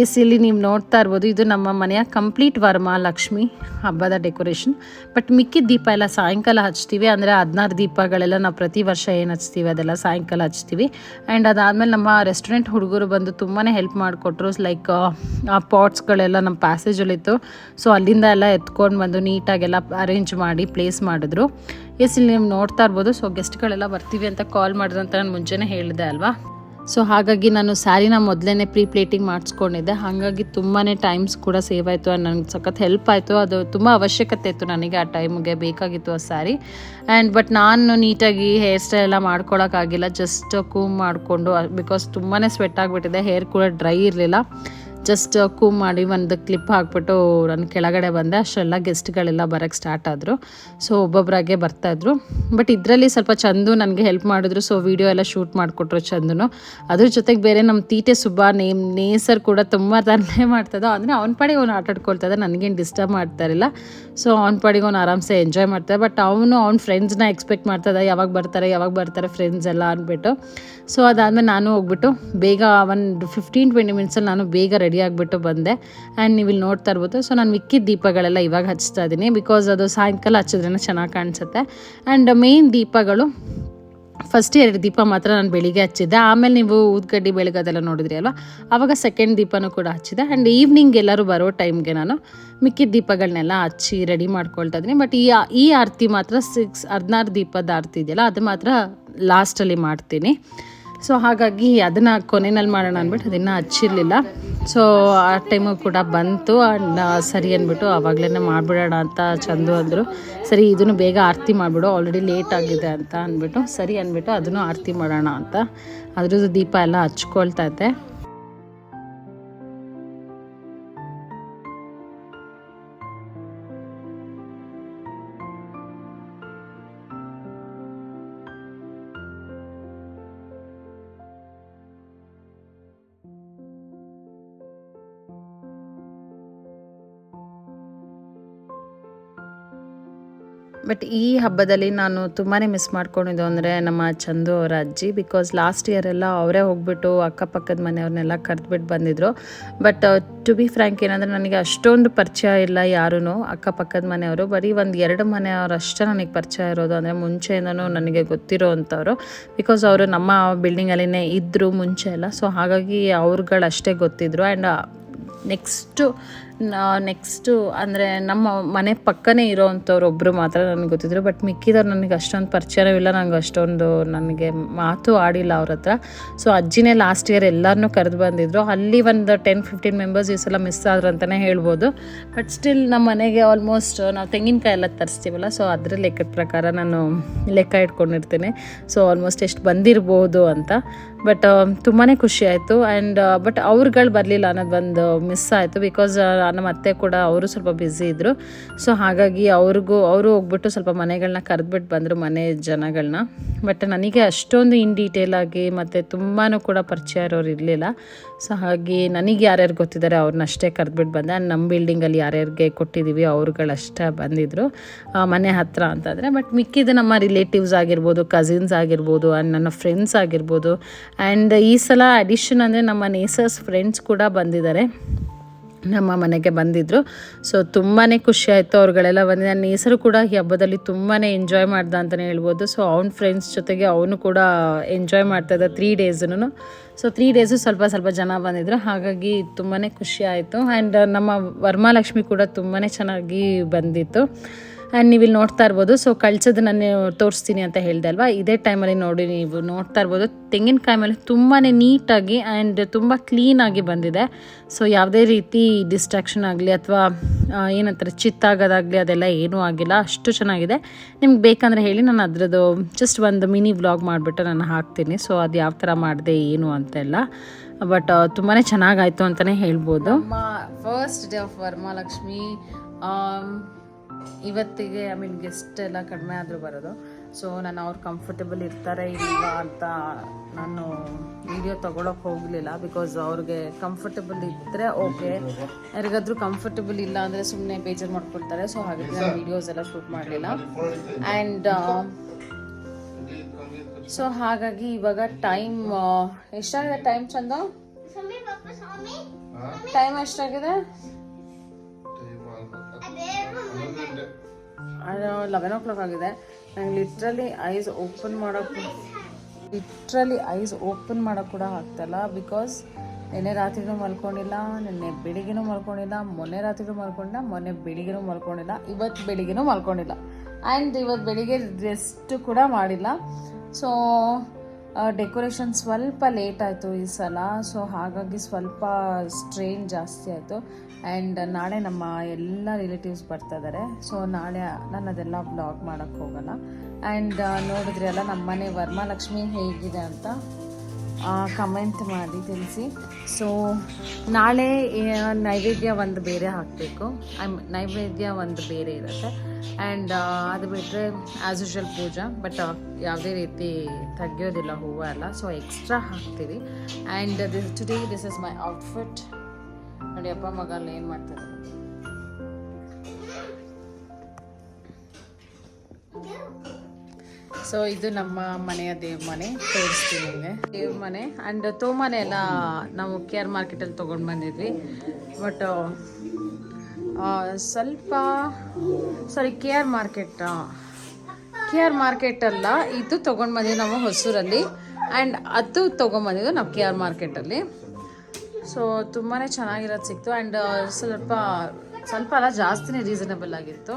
ಎಸ್, ಇಲ್ಲಿ ನೀವು ನೋಡ್ತಾ ಇರ್ಬೋದು, ಇದು ನಮ್ಮ ಮನೆಯ ಕಂಪ್ಲೀಟ್ ವರಮಹಾಲಕ್ಷ್ಮಿ ಹಬ್ಬದ ಡೆಕೋರೇಷನ್. ಬಟ್ ಮಿಕ್ಕಿದ ದೀಪ ಎಲ್ಲ ಸಾಯಂಕಾಲ ಹಚ್ತೀವಿ, ಅಂದರೆ ಹದಿನಾರು ದೀಪಗಳೆಲ್ಲ ನಾವು ಪ್ರತಿ ವರ್ಷ ಏನು ಹಚ್ತೀವಿ, ಅದೆಲ್ಲ ಸಾಯಂಕಾಲ ಹಚ್ತೀವಿ. ಆ್ಯಂಡ್ ಅದಾದಮೇಲೆ ನಮ್ಮ ರೆಸ್ಟೋರೆಂಟ್ ಹುಡುಗರು ಬಂದು ತುಂಬಾ ಹೆಲ್ಪ್ ಮಾಡಿಕೊಟ್ರು ಲೈಕ್ ಆ ಪಾಟ್ಸ್ಗಳೆಲ್ಲ ನಮ್ಮ ಪ್ಯಾಸೇಜಲ್ಲಿತ್ತು ಸೊ ಅಲ್ಲಿಂದ ಎಲ್ಲ ಎತ್ಕೊಂಡು ಬಂದು ನೀಟಾಗೆಲ್ಲ ಅರೇಂಜ್ ಮಾಡಿ ಪ್ಲೇಸ್ ಮಾಡಿದ್ರು. ಎಸ್, ಇಲ್ಲಿ ನೀವು ನೋಡ್ತಾ ಇರ್ಬೋದು ಸೊ ಗೆಸ್ಟ್ಗಳೆಲ್ಲ ಬರ್ತೀವಿ ಅಂತ ಕಾಲ್ ಮಾಡಿದ್ರು ಅಂತ ನಾನು ಮುಂಚೆನೇ ಹೇಳಿದೆ ಅಲ್ವಾ? ಸೊ ಹಾಗಾಗಿ ನಾನು ಸ್ಯಾರಿನ ಮೊದಲೇ ಪ್ರೀ ಪ್ಲೇಟಿಂಗ್ ಮಾಡಿಸ್ಕೊಂಡಿದ್ದೆ. ಹಾಗಾಗಿ ತುಂಬಾ ಟೈಮ್ಸ್ ಕೂಡ ಸೇವ್ ಆಯಿತು ನನಗೆ ಸಖತ್ ಹೆಲ್ಪ್ ಆಯಿತು. ಅದು ತುಂಬ ಅವಶ್ಯಕತೆ ಇತ್ತು ನನಗೆ ಆ ಟೈಮ್ಗೆ ಬೇಕಾಗಿತ್ತು ಆ ಸ್ಯಾರಿ. ಆ್ಯಂಡ್ ಬಟ್ ನಾನು ನೀಟಾಗಿ ಹೇರ್ ಸ್ಟೈಲ್ ಎಲ್ಲ ಮಾಡ್ಕೊಳಕ್ಕಾಗಿಲ್ಲ. ಜಸ್ಟ್ ಕೂಮ್ ಮಾಡಿಕೊಂಡು ಬಿಕಾಸ್ ತುಂಬಾ ಸ್ವೆಟ್ ಆಗಿಬಿಟ್ಟಿದೆ. ಹೇರ್ ಕೂಡ ಡ್ರೈ ಇರಲಿಲ್ಲ. ಜಸ್ಟ್ ಕೂ ಮಾಡಿ ಒಂದು ಕ್ಲಿಪ್ ಹಾಕ್ಬಿಟ್ಟು ನಾನು ಕೆಳಗಡೆ ಬಂದೆ. ಅಷ್ಟೆಲ್ಲ ಗೆಸ್ಟ್ಗಳೆಲ್ಲ ಬರೋಕ್ಕೆ ಸ್ಟಾರ್ಟ್ ಆದರು. ಸೊ ಒಬ್ಬೊಬ್ಬರಾಗೆ ಬರ್ತಾಯಿದ್ರು ಬಟ್ ಇದರಲ್ಲಿ ಸ್ವಲ್ಪ ಚಂದು ನನಗೆ ಹೆಲ್ಪ್ ಮಾಡಿದ್ರು. ಸೊ ವಿಡಿಯೋ ಎಲ್ಲ ಶೂಟ್ ಮಾಡಿಕೊಟ್ರು ಚಂದನು. ಅದ್ರ ಜೊತೆಗೆ ಬೇರೆ ನಮ್ಮ ತೀಟೆ ಸುಬ್ಬ ನೇಮ್, ನೇಸರ್ ಕೂಡ ತುಂಬ ತನ್ನೇ ಮಾಡ್ತದೋ. ಅಂದರೆ ಅವ್ನ ಪಾಡಿಗೆ ಅವ್ನು ಆಟ ನನಗೇನು ಡಿಸ್ಟರ್ಬ್ ಮಾಡ್ತಾ ಇರಲಿಲ್ಲ. ಸೊ ಅವ್ನ ಪಾಡಿಗೆ ಅವ್ನು ಆರಾಮ್ಸೆ ಎಂಜಾಯ್ ಮಾಡ್ತಾರೆ ಬಟ್ ಅವನು ಅವ್ನ ಫ್ರೆಂಡ್ಸ್ನ ಎಕ್ಸ್ಪೆಕ್ಟ್ ಮಾಡ್ತಾ ಯಾವಾಗ ಬರ್ತಾರೆ ಯಾವಾಗ ಬರ್ತಾರೆ ಫ್ರೆಂಡ್ಸ್ ಎಲ್ಲ ಅಂದ್ಬಿಟ್ಟು ಸೊ ಅದಾದಮೇಲೆ ನಾನು ಹೋಗ್ಬಿಟ್ಟು ಬೇಗ ಒಂದು ಫಿಫ್ಟೀನ್ ಟ್ವೆಂಟಿ ಮಿನಿಟ್ಸಲ್ಲಿ ನಾನು ಬೇಗ ರೆಡಿ ಆಗಿಬಿಟ್ಟು ಬಂದೆ. ಆ್ಯಂಡ್ ನೀವು ಇಲ್ಲಿ ನೋಡ್ತಾ ಇರ್ಬೋದು. ಸೊ ನಾನು ಮಿಕ್ಕಿದ ದೀಪಗಳೆಲ್ಲ ಇವಾಗ ಹಚ್ತಾ ಇದ್ದೀನಿ. ಬಿಕಾಸ್ ಅದು ಸಾಯಂಕಾಲ ಹಚ್ಚಿದ್ರೇ ಚೆನ್ನಾಗಿ ಕಾಣಿಸುತ್ತೆ. ಆ್ಯಂಡ್ ಮೇನ್ ದೀಪಗಳು ಫಸ್ಟ್ ಎರಡು ದೀಪ ಮಾತ್ರ ನಾನು ಬೆಳಿಗ್ಗೆ ಹಚ್ಚಿದ್ದೆ. ಆಮೇಲೆ ನೀವು ಊದ್ಗಡ್ಡಿ ಬೆಳಗೋದೆಲ್ಲ ನೋಡಿದ್ರಿ ಅಲ್ವಾ? ಆವಾಗ ಸೆಕೆಂಡ್ ದೀಪನೂ ಕೂಡ ಹಚ್ಚಿದೆ ಆ್ಯಂಡ್ ಈವ್ನಿಂಗ್ ಎಲ್ಲರೂ ಬರೋ ಟೈಮ್ಗೆ ನಾನು ಮಿಕ್ಕಿದ ದೀಪಗಳನ್ನೆಲ್ಲ ಹಚ್ಚಿ ರೆಡಿ ಮಾಡ್ಕೊಳ್ತಾ ಇದ್ದೀನಿ. ಬಟ್ ಈ ಈ ಆರತಿ ಮಾತ್ರ ಸಿಕ್ಸ್ ಹದಿನಾರು ದೀಪದ ಆರತಿ ಇದೆಯಲ್ಲ, ಅದು ಮಾತ್ರ ಲಾಸ್ಟಲ್ಲಿ ಮಾಡ್ತೀನಿ. ಸೊ ಹಾಗಾಗಿ ಅದನ್ನು ಕೊನೆಯಲ್ಲಿ ಮಾಡೋಣ ಅಂದ್ಬಿಟ್ಟು ಅದನ್ನು ಹಚ್ಚಿರಲಿಲ್ಲ. ಸೊ ಆ ಟೈಮು ಕೂಡ ಬಂತು. ಆ್ಯಂಡ್ ಸರಿ ಅಂದ್ಬಿಟ್ಟು ಆವಾಗಲೇ ಮಾಡಿಬಿಡೋಣ ಅಂತ ಚಂದು ಅಂದರು. ಸರಿ, ಇದನ್ನು ಬೇಗ ಆರತಿ ಮಾಡಿಬಿಡು. ಆಲ್ರೆಡಿ ಲೇಟ್ ಆಗಿದೆ ಅಂತ ಅಂದ್ಬಿಟ್ಟು, ಸರಿ ಅಂದ್ಬಿಟ್ಟು ಅದನ್ನು ಆರತಿ ಮಾಡೋಣ ಅಂತ. ಅದ್ರದ್ದು ದೀಪ ಎಲ್ಲ ಹಚ್ಕೊಳ್ತಾ ಬಟ್ ಈ ಹಬ್ಬದಲ್ಲಿ ನಾನು ತುಂಬಾ ಮಿಸ್ ಮಾಡ್ಕೊಂಡಿದ್ದು ಅಂದರೆ ನಮ್ಮ ಚಂದು ಅವರ ಅಜ್ಜಿ ಬಿಕಾಸ್ ಲಾಸ್ಟ್ ಇಯರ್ ಎಲ್ಲ ಅವರೇ ಹೋಗ್ಬಿಟ್ಟು ಅಕ್ಕಪಕ್ಕದ ಮನೆಯವ್ರನ್ನೆಲ್ಲ ಕರೆದ್ಬಿಟ್ಟು ಬಂದಿದ್ರು. ಬಟ್ ಟು ಬಿ ಫ್ರ್ಯಾಂಕ್ ಏನಂದರೆ ನನಗೆ ಅಷ್ಟೊಂದು ಪರಿಚಯ ಇಲ್ಲ ಯಾರೂ ಅಕ್ಕಪಕ್ಕದ ಮನೆಯವರು. ಬರೀ ಒಂದು ಎರಡು ಮನೆಯವರು ಅಷ್ಟೇ ನನಗೆ ಪರಿಚಯ ಇರೋದು ಅಂದರೆ ಮುಂಚೆಯಿಂದನೂ ನನಗೆ ಗೊತ್ತಿರೋ ಅಂಥವ್ರು ಬಿಕಾಸ್ ಅವರು ನಮ್ಮ ಬಿಲ್ಡಿಂಗಲ್ಲಿನೇ ಇದ್ದರು ಮುಂಚೆ ಎಲ್ಲ. ಸೊ ಹಾಗಾಗಿ ಅವ್ರುಗಳಷ್ಟೇ ಗೊತ್ತಿದ್ರು. ಆ್ಯಂಡ್ ನೆಕ್ಸ್ಟು ನೆಕ್ಸ್ಟು ಅಂದರೆ ನಮ್ಮ ಮನೆ ಪಕ್ಕನೇ ಇರೋವಂಥವ್ರು ಒಬ್ಬರು ಮಾತ್ರ ನನಗೆ ಗೊತ್ತಿದ್ರು ಬಟ್ ಮಿಕ್ಕಿದವ್ರು ನನಗೆ ಅಷ್ಟೊಂದು ಪರಿಚಯವಿಲ್ಲ ನನಗೆ ಅಷ್ಟೊಂದು ನನಗೆ ಮಾತು ಆಡಿಲ್ಲ ಅವ್ರ ಹತ್ರ. ಸೊ ಅಜ್ಜಿನೇ ಲಾಸ್ಟ್ ಇಯರ್ ಎಲ್ಲರನ್ನೂ ಕರೆದು ಬಂದಿದ್ರು. ಅಲ್ಲಿ ಒಂದು ಟೆನ್ ಫಿಫ್ಟೀನ್ ಮೆಂಬರ್ಸ್ ಈ ಸಲ ಮಿಸ್ ಆದ್ರು ಅಂತಲೇ ಹೇಳ್ಬೋದು. ಬಟ್ ಸ್ಟಿಲ್ ನಮ್ಮ ಮನೆಗೆ ಆಲ್ಮೋಸ್ಟ್ ನಾವು ತೆಂಗಿನಕಾಯಿ ಎಲ್ಲ ತರಿಸ್ತೀವಲ್ಲ ಸೊ ಅದರ ಲೆಕ್ಕದ ಪ್ರಕಾರ ನಾನು ಲೆಕ್ಕ ಇಟ್ಕೊಂಡಿರ್ತೀನಿ. ಸೊ ಆಲ್ಮೋಸ್ಟ್ ಎಷ್ಟು ಬಂದಿರ್ಬೋದು ಅಂತ. ಬಟ್ ತುಂಬಾ ಖುಷಿ ಆಯಿತು. ಆ್ಯಂಡ್ ಬಟ್ ಅವ್ರುಗಳು ಬರಲಿಲ್ಲ ಅನ್ನೋದು ಒಂದು ಮಿಸ್ ಆಯಿತು ಬಿಕಾಸ್ ನಮ್ಮ ಅತ್ತೆ ಕೂಡ ಅವರು ಸ್ವಲ್ಪ ಬ್ಯುಸಿ ಇದ್ದರು ಸೊ ಹಾಗಾಗಿ ಅವ್ರಿಗೂ, ಅವರು ಹೋಗ್ಬಿಟ್ಟು ಸ್ವಲ್ಪ ಮನೆಗಳನ್ನ ಕರೆದ್ಬಿಟ್ಟು ಬಂದರು ಮನೆ ಜನಗಳನ್ನ ಬಟ್ ನನಗೆ ಅಷ್ಟೊಂದು ಇನ್ ಡೀಟೇಲ್ ಆಗಿ ಮತ್ತು ತುಂಬಾ ಕೂಡ ಪರಿಚಯ ಇರೋರು ಇರಲಿಲ್ಲ. ಸೊ ಹಾಗೆ ನನಗೆ ಯಾರ್ಯಾರು ಗೊತ್ತಿದ್ದಾರೆ ಅವ್ರನ್ನ ಅಷ್ಟೇ ಕರೆದ್ಬಿಟ್ಟು ಬಂದೆ. ಆ್ಯಂಡ್ ನಮ್ಮ ಬಿಲ್ಡಿಂಗಲ್ಲಿ ಯಾರ್ಯಾರಿಗೆ ಕೊಟ್ಟಿದ್ದೀವಿ ಅವ್ರುಗಳಷ್ಟೇ ಬಂದಿದ್ದರು ಮನೆ ಹತ್ರ ಅಂತಂದರೆ ಬಟ್ ಮಿಕ್ಕಿದ ನಮ್ಮ ರಿಲೇಟಿವ್ಸ್ ಆಗಿರ್ಬೋದು ಕಸಿನ್ಸ್ ಆಗಿರ್ಬೋದು ಆ್ಯಂಡ್ ನನ್ನ ಫ್ರೆಂಡ್ಸ್ ಆಗಿರ್ಬೋದು. ಆ್ಯಂಡ್ ಈ ಸಲ ಅಡಿಷನ್ ಅಂದರೆ ನಮ್ಮ ನೇಸರ್ಸ್ ಫ್ರೆಂಡ್ಸ್ ಕೂಡ ಬಂದಿದ್ದಾರೆ. ನಮ್ಮ ಮನೆಗೆ ಬಂದಿದ್ದರು ಸೊ ತುಂಬಾ ಖುಷಿ ಆಯಿತು ಅವ್ರುಗಳೆಲ್ಲ ಬಂದು. ನನ್ನ ಹೆಸರು ಕೂಡ ಈ ಹಬ್ಬದಲ್ಲಿ ತುಂಬಾ ಎಂಜಾಯ್ ಮಾಡ್ದ ಅಂತಲೇ ಹೇಳ್ಬೋದು. ಸೊ ಅವ್ನ ಫ್ರೆಂಡ್ಸ್ ಜೊತೆಗೆ ಅವನು ಕೂಡ ಎಂಜಾಯ್ ಮಾಡ್ತಾ ಇದ್ದ ತ್ರೀ ಡೇಸನ್ನು ಸೊ ತ್ರೀ ಡೇಸು ಸ್ವಲ್ಪ ಸ್ವಲ್ಪ ಜನ ಬಂದಿದ್ದರು ಹಾಗಾಗಿ ತುಂಬಾ ಖುಷಿ ಆಯಿತು. ಆ್ಯಂಡ್ ನಮ್ಮ ವರ್ಮಾಲಕ್ಷ್ಮಿ ಕೂಡ ತುಂಬಾ ಚೆನ್ನಾಗಿ ಬಂದಿತ್ತು. ಆ್ಯಂಡ್ ನೀವು ಇಲ್ಲಿ ನೋಡ್ತಾ ಇರ್ಬೋದು. ಸೊ ಕಳ್ಸೋದು ನಾನು ತೋರಿಸ್ತೀನಿ ಅಂತ ಹೇಳಿದೆ ಅಲ್ವಾ? ಇದೇ ಟೈಮಲ್ಲಿ ನೋಡಿ ನೀವು ನೋಡ್ತಾ ಇರ್ಬೋದು. ತೆಂಗಿನಕಾಯಿ ಮೇಲೆ ತುಂಬಾ ನೀಟಾಗಿ ಆ್ಯಂಡ್ ತುಂಬ ಕ್ಲೀನಾಗಿ ಬಂದಿದೆ. ಸೊ ಯಾವುದೇ ರೀತಿ ಡಿಸ್ಟ್ರಾಕ್ಷನ್ ಆಗಲಿ ಅಥವಾ ಏನಂತಾರೆ, ಚಿತ್ತಾಗೋದಾಗಲಿ ಅದೆಲ್ಲ ಏನೂ ಆಗಿಲ್ಲ. ಅಷ್ಟು ಚೆನ್ನಾಗಿದೆ. ನಿಮ್ಗೆ ಬೇಕಂದರೆ ಹೇಳಿ, ನಾನು ಅದರದ್ದು ಜಸ್ಟ್ ಒಂದು ಮಿನಿ ವ್ಲಾಗ್ ಮಾಡಿಬಿಟ್ಟು ನಾನು ಹಾಕ್ತೀನಿ. ಸೊ ಅದು ಯಾವ ಥರ ಮಾಡಿದೆ, ಏನು ಅಂತೆಲ್ಲ. ಬಟ್ ತುಂಬಾ ಚೆನ್ನಾಗಾಯಿತು ಅಂತಲೇ ಹೇಳ್ಬೋದು. ಫಸ್ಟ್ ಡೇ ಆಫ್ ವರಮಹಾಲಕ್ಷ್ಮಿ ಇವತ್ತಿಗೆ ಐ ಮೀನ್ ಗೆಸ್ಟ್ ಎಲ್ಲ ಕಡಿಮೆ ಆದರೂ ಬರೋದು. ಸೊ ನಾನು ಅವ್ರು ಕಂಫರ್ಟಬಲ್ ಇರ್ತಾರೆ ಇಲ್ಲ ಅಂತ ನಾನು ವಿಡಿಯೋ ತೊಗೊಳಕ್ಕೆ ಹೋಗಲಿಲ್ಲ ಬಿಕಾಸ್ ಅವ್ರಿಗೆ ಕಂಫರ್ಟಬಲ್ ಇದ್ದರೆ ಓಕೆ ಯಾರಿಗಾದರೂ ಕಂಫರ್ಟಬಲ್ ಇಲ್ಲ ಅಂದರೆ ಸುಮ್ಮನೆ ಬೇಜಾರು ಮಾಡ್ಕೊಳ್ತಾರೆ. ಸೊ ಹಾಗಾಗಿ ನಾನು ವೀಡಿಯೋಸ್ ಎಲ್ಲ ಶೂಟ್ ಮಾಡಲಿಲ್ಲ. ಆ್ಯಂಡ್ ಸೊ ಹಾಗಾಗಿ ಇವಾಗ ಟೈಮ್ ಎಷ್ಟಾಗಿದೆ ಟೈಮ್ ಚಂದ? ಟೈಮ್ ಎಷ್ಟಾಗಿದೆ? ಲೆವೆನ್ ಓ ಕ್ಲಾಕ್ ಆಗಿದೆ. ನಂಗೆ ಲಿಟ್ರಲಿ ಐಸ್ ಓಪನ್ ಮಾಡೋಕ್ಕೆ ಲಿಟ್ರಲಿ ಐಸ್ ಓಪನ್ ಮಾಡೋಕ್ಕೆ ಕೂಡ ಆಗ್ತಾಯಿಲ್ಲ ಬಿಕಾಸ್ ನಿನ್ನೆ ರಾತ್ರಿನೂ ಮಲ್ಕೊಂಡಿಲ್ಲ, ನಿನ್ನೆ ಬೆಳಿಗ್ಗೆನೂ ಮಲ್ಕೊಂಡಿಲ್ಲ, ಮೊನ್ನೆ ರಾತ್ರಿನೂ ಮಲ್ಕೊಂಡಿಲ್ಲ, ಮೊನ್ನೆ ಬೆಳಿಗ್ಗೆನೂ ಮಲ್ಕೊಂಡಿಲ್ಲ, ಇವತ್ತು ಬೆಳಿಗ್ಗೆನೂ ಮಲ್ಕೊಂಡಿಲ್ಲ. ಆ್ಯಂಡ್ ಇವತ್ತು ಬೆಳಿಗ್ಗೆ ರೆಸ್ಟ್ ಕೂಡ ಮಾಡಿಲ್ಲ. ಸೊ ಡೆಕೋರೇಷನ್ ಸ್ವಲ್ಪ ಲೇಟ್ ಆಯಿತು ಈ ಸಲ. ಸೊ ಹಾಗಾಗಿ ಸ್ವಲ್ಪ ಸ್ಟ್ರೈನ್ ಜಾಸ್ತಿ ಆಯಿತು. ಆ್ಯಂಡ್ ನಾಳೆ ನಮ್ಮ ಎಲ್ಲ ರಿಲೇಟಿವ್ಸ್ ಬರ್ತಾ ಇದ್ದಾರೆ ಸೊ ನಾಳೆ ನಾನು ಅದೆಲ್ಲ ಬ್ಲಾಗ್ ಮಾಡೋಕ್ಕೆ ಹೋಗೋಲ್ಲ ಆ್ಯಂಡ್ ನೋಡಿದ್ರಿ ಅಲ್ಲ, ನಮ್ಮ ಮನೆ ವರ್ಮಾಲಕ್ಷ್ಮಿ ಹೇಗಿದೆ ಅಂತ? ಕಮೆಂಟ್ ಮಾಡಿ ತಿಳಿಸಿ. ಸೊ ನಾಳೆ ನೈವೇದ್ಯ ಒಂದು ಬೇರೆ ಹಾಕಬೇಕು. ಐ ನೈವೇದ್ಯ ಒಂದು ಬೇರೆ ಇರುತ್ತೆ. ಆ್ಯಂಡ್ ಅದು ಬಿಟ್ಟರೆ ಆ್ಯಸ್ ಯೂಶಲ್ ಪೂಜಾ ಬಟ್ ಯಾವುದೇ ರೀತಿ ತೆಗಿಯೋದಿಲ್ಲ ಹೂವು ಎಲ್ಲ. ಸೊ ಎಕ್ಸ್ಟ್ರಾ ಹಾಕ್ತೀವಿ. And this today this is my outfit ನೋಡಿ, ಅಪ್ಪ ಮಗ ಅಲ್ಲಿ ಏನು ಮಾಡ್ತಾರೆ? ಸೊ ಇದು ನಮ್ಮ ಮನೆಯ ದೇವ್ ಮನೆ, ತೋರಿಸ್ತೀನಿ ನಿಮಗೆ. ದೇವ್ ಮನೆ ಆ್ಯಂಡ್ ತೋಮನೆ ಎಲ್ಲ ನಾವು ಕೆ ಆರ್ ಮಾರ್ಕೆಟಲ್ಲಿ ತೊಗೊಂಡು ಬಂದಿದ್ವಿ. ಬಟ್ ಸ್ವಲ್ಪ sorry K R market K R ಮಾರ್ಕೆಟಲ್ಲ ಇದು ತೊಗೊಂಡು ಬಂದಿದ್ದು ನಾವು ಹೊಸೂರಲ್ಲಿ. ಆ್ಯಂಡ್ ಅದು ತೊಗೊಂಬಂದಿದ್ದು ನಾವು ಕೆ ಆರ್ ಮಾರ್ಕೆಟಲ್ಲಿ ಸೊ ತುಂಬಾ ಚೆನ್ನಾಗಿರೋದು ಸಿಕ್ತು. ಆ್ಯಂಡ್ ಸ್ವಲ್ಪ ಸ್ವಲ್ಪ ಅಲ್ಲ ಜಾಸ್ತಿನೇ ರೀಸನಬಲ್ ಆಗಿತ್ತು.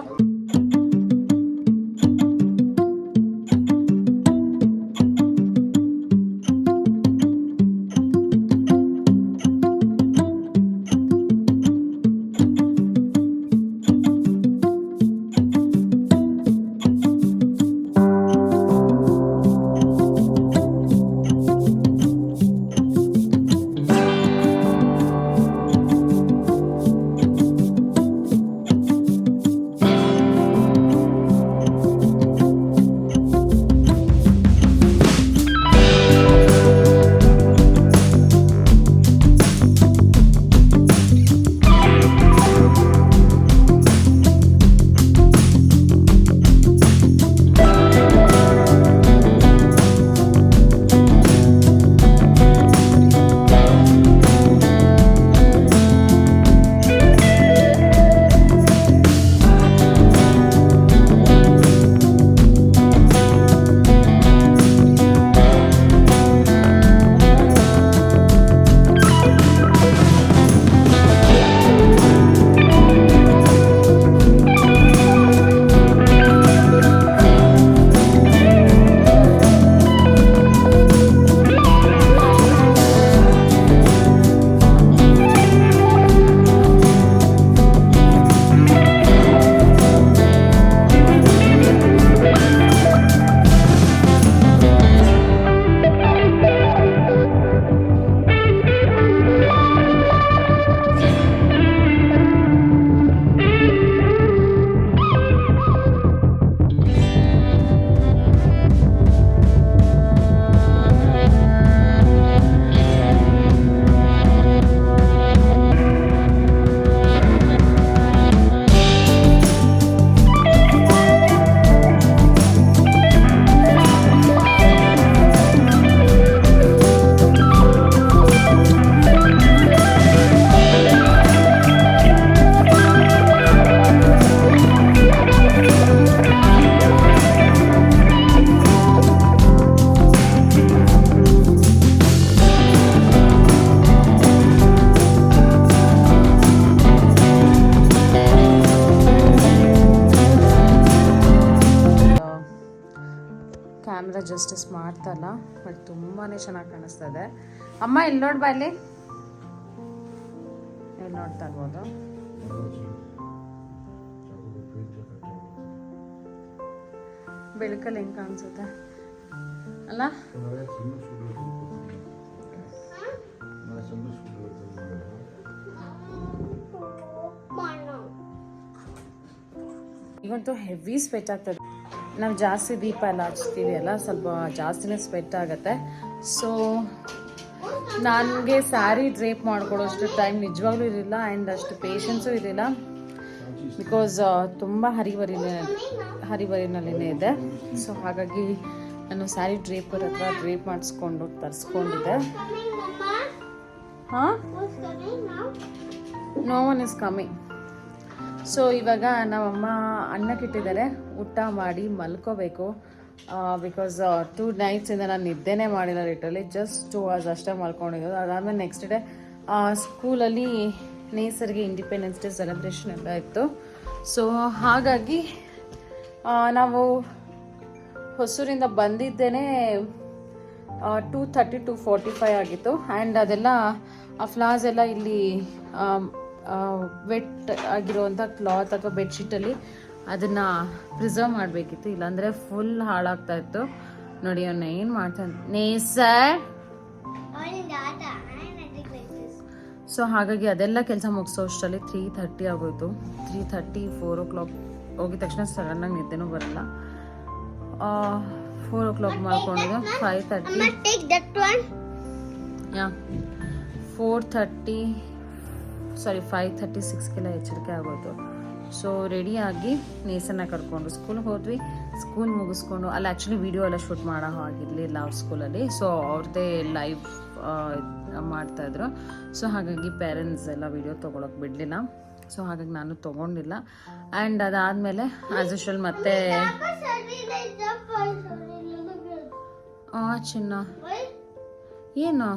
ಇಲ್ಲಿ ನೋಡ್ ಬಾ ಇಲ್ಲಿ ಇಲ್ಲಿ ನೋಡ್ತಾ ಇರ್ಬೋದು ಬೆಳಕಲ್ಲಿ ಹೆಂಗೆ ಕಾಣಿಸುತ್ತೆ? ಅಲ್ಲ? ಈಗಂತೂ ಹೆವಿ ಸ್ವೆಟ್ ಆಗ್ತದೆ. ನಾವು ಜಾಸ್ತಿ ದೀಪ ಎಲ್ಲ ಹಚ್ತೀವಿ ಅಲ್ಲ ಸ್ವಲ್ಪ ಜಾಸ್ತಿನೇ ಸ್ವೆಟ್ ಆಗುತ್ತೆ. ಸೊ ನನಗೆ ಸ್ಯಾರಿ ಡ್ರೇಪ್ ಮಾಡ್ಕೊಳ್ಳೋಷ್ಟು ಟೈಮ್ ನಿಜವಾಗ್ಲೂ ಇರಲಿಲ್ಲ ಆ್ಯಂಡ್ ಅಷ್ಟು ಪೇಷನ್ಸು ಇರಲಿಲ್ಲ. ಬಿಕಾಸ್ ತುಂಬ ಹರಿವರಿನೇ, ಹರಿವರಿನಲ್ಲಿನೇ ಇದೆ. ಸೊ ಹಾಗಾಗಿ ನಾನು ಸ್ಯಾರಿ ಡ್ರೇಪರ್ ಹತ್ರ ಡ್ರೇಪ್ ಮಾಡಿಸ್ಕೊಂಡು ತರಿಸ್ಕೊಂಡಿದ್ದೆ. ಹಾಂ? No one is coming so ಇವಾಗ ನಮ್ಮಮ್ಮ ಅನ್ನಕ್ಕಿಟ್ಟಿದ್ದಾರೆ ಊಟ ಮಾಡಿ ಮಲ್ಕೋಬೇಕು. ಬಿಕಾಸ್ ಟೂ ನೈಟ್ಸಿಂದ ನಾನು ನಿದ್ದೆನೇ ಮಾಡಿಲ್ಲ ಲಿಟ್ರಲಿ ಜಸ್ಟ್ ಟೂ ಅವರ್ಸ್ ಅಷ್ಟೇ ಮಲ್ಕೊಂಡಿದ್ದು ಅದಾದಮೇಲೆ ನೆಕ್ಸ್ಟ್ ಡೇ ಸ್ಕೂಲಲ್ಲಿ ನೇಸರ್ಗೆ ಇಂಡಿಪೆಂಡೆನ್ಸ್ ಡೇ ಸೆಲೆಬ್ರೇಷನ್ ಎಲ್ಲ ಇತ್ತು. ಸೊ ಹಾಗಾಗಿ ನಾವು ಹೊಸೂರಿಂದ ಬಂದಿದ್ದೇನೆ two thirty to forty five ಆಗಿತ್ತು. ಆ್ಯಂಡ್ ಅದೆಲ್ಲ, ಆ ಫ್ಲಾಸ್ ಎಲ್ಲ ಇಲ್ಲಿ ವೆಟ್ ಆಗಿರುವಂಥ ಕ್ಲಾತ್ ಅಥವಾ ಬೆಡ್ಶೀಟಲ್ಲಿ ಅದನ್ನು ಪ್ರಿಸರ್ವ್ ಮಾಡಬೇಕಿತ್ತು. ಇಲ್ಲಾಂದರೆ ಫುಲ್ ಹಾಳಾಗ್ತಾ ಇತ್ತು. ನೋಡಿ ಅವನ್ನ ಏನು ಮಾಡ್ತಾನೆ ಸೊ ಹಾಗಾಗಿ ಅದೆಲ್ಲ ಕೆಲಸ ಮುಗಿಸೋ ಅಷ್ಟರಲ್ಲಿ ತ್ರೀ ಥರ್ಟಿ ಆಗೋಯ್ತು. Three thirty four o'clock ಹೋಗಿದ ತಕ್ಷಣ ಸಡನ್ನಾಗಿ ನಿದ್ದೆನೂ ಬರಲ್ಲ. ಫೋರ್ ಓ ಕ್ಲಾಕ್ ಮಾಡ್ಕೊಂಡಿದ್ದು. Five thirty. Yeah. Four thirty sorry five thirty ಸಿಕ್ಸ್ಗೆಲ್ಲ ಎಚ್ಚರಿಕೆ ಆಗೋಯ್ತು. ಸೊ ರೆಡಿಯಾಗಿ ನೇಸನ್ನ ಕರ್ಕೊಂಡು ಸ್ಕೂಲ್ಗೆ ಹೋದ್ವಿ. ಸ್ಕೂಲ್ ಮುಗಿಸ್ಕೊಂಡು, ಅಲ್ಲಿ ಆ್ಯಕ್ಚುಲಿ ವಿಡಿಯೋ ಎಲ್ಲ ಶೂಟ್ ಮಾಡೋ ಹಾಗಿರಲಿಲ್ಲ ಅವ್ರ ಸ್ಕೂಲಲ್ಲಿ ಸೊ ಅವ್ರದ್ದೇ ಲೈವ್ ಮಾಡ್ತಾಯಿದ್ರು ಸೊ ಹಾಗಾಗಿ ಪೇರೆಂಟ್ಸ್ ಎಲ್ಲ ವೀಡಿಯೋ ತೊಗೊಳಕ್ಕೆ ಬಿಡಲಿಲ್ಲ. ಸೊ ಹಾಗಾಗಿ ನಾನು ತೊಗೊಂಡಿಲ್ಲ. ಆ್ಯಂಡ್ ಅದಾದಮೇಲೆ ಆ್ಯಸ್ ಯೂಶಲ್ ಮತ್ತೆ ಚಿನ್ನ? ಏನು?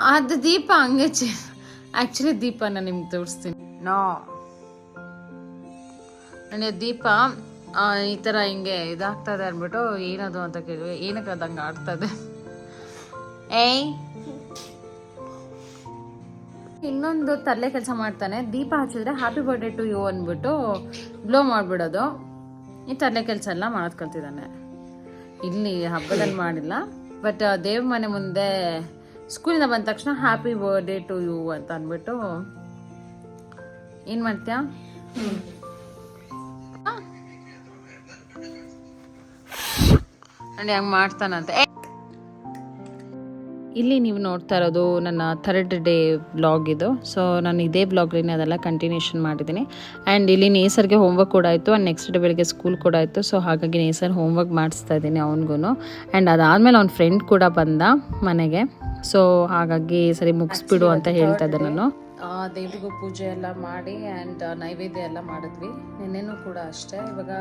ಅದು ದೀಪ ಹಂಗೆ ಚಿ ಆ್ಯಕ್ಚುಲಿ ನಾನು ನಿಮ್ಗೆ ತೋರಿಸ್ತೀನಿ. ನೋ. ನನಗೆ ದೀಪ ಈ ಥರ ಹಿಂಗೆ ಇದಾಗ್ತದೆ ಅಂದ್ಬಿಟ್ಟು ಏನದು ಅಂತ ಕೇಳಿದ್ವಿ. ಏನಕ್ಕೆ ಅದಂಗೆ ಆಡ್ತದೆ ಏಯ್. ಇನ್ನೊಂದು ತರಲೆ ಕೆಲಸ ಮಾಡ್ತಾನೆ. ದೀಪ ಹಚ್ಚಿದ್ರೆ ಹ್ಯಾಪಿ ಬರ್ಡೇ ಟು ಯು ಅಂದ್ಬಿಟ್ಟು ಗ್ಲೋ ಮಾಡಿಬಿಡೋದು. ಈ ತರಲೆ ಕೆಲಸ ಎಲ್ಲ ಮಾಡೋದು ಕಲ್ತಿದ್ದಾನೆ ಇಲ್ಲಿ ಹಬ್ಬದಲ್ಲಿ ಮಾಡಿಲ್ಲ. ಬಟ್ ದೇವ್ರ ಮನೆ ಮುಂದೆ ಸ್ಕೂಲಿಂದ ಬಂದ ತಕ್ಷಣ ಹ್ಯಾಪಿ ಬರ್ಡೇ ಟು ಯು ಅಂತ ಅಂದ್ಬಿಟ್ಟು ಏನು ಮಾಡ್ತೀಯಾ ನೋಡಿ ಹಂಗೆ ಮಾಡ್ತಾನಂತೆ! ಇಲ್ಲಿ ನೀವು ನೋಡ್ತಾ ಇರೋದು ನನ್ನ ಥರ್ಡ್ ಡೇ ಬ್ಲಾಗ್ ಇದು. ಸೊ ನಾನು ಇದೇ ಬ್ಲಾಗ್ಲಿ ಅದೆಲ್ಲ ಕಂಟಿನ್ಯೂಷನ್ ಮಾಡಿದ್ದೀನಿ. ಆ್ಯಂಡ್ ಇಲ್ಲಿ ನೇಸರ್ಗೆ ಹೋಮ್ವರ್ಕ್ ಕೂಡ ಆಯಿತು. ಆ್ಯಂಡ್ ನೆಕ್ಸ್ಟ್ ಡೇ ಬೆಳಿಗ್ಗೆ ಸ್ಕೂಲ್ ಕೂಡ ಆಯಿತು. ಸೊ ಹಾಗಾಗಿ ನೇಸರ್ ಹೋಮ್ವರ್ಕ್ ಮಾಡಿಸ್ತಾ ಇದ್ದೀನಿ ಅವನಿಗೂ ಆ್ಯಂಡ್ ಅದಾದಮೇಲೆ ಅವ್ನ ಫ್ರೆಂಡ್ ಕೂಡ ಬಂದ ಮನೆಗೆ. ಸೊ ಹಾಗಾಗಿ ಸರಿ ಮುಗಿಸ್ಬಿಡು ಅಂತ ಹೇಳ್ತಾ ಇದ್ದೆ ನಾನು. ದೇವರಿಗೂ ಪೂಜೆ ಎಲ್ಲ ಮಾಡಿ ಆ್ಯಂಡ್ ನೈವೇದ್ಯ ಎಲ್ಲ ಮಾಡಿದ್ವಿ. ನಿನ್ನೆನೂ ಕೂಡ ಅಷ್ಟೇ. ಇವಾಗ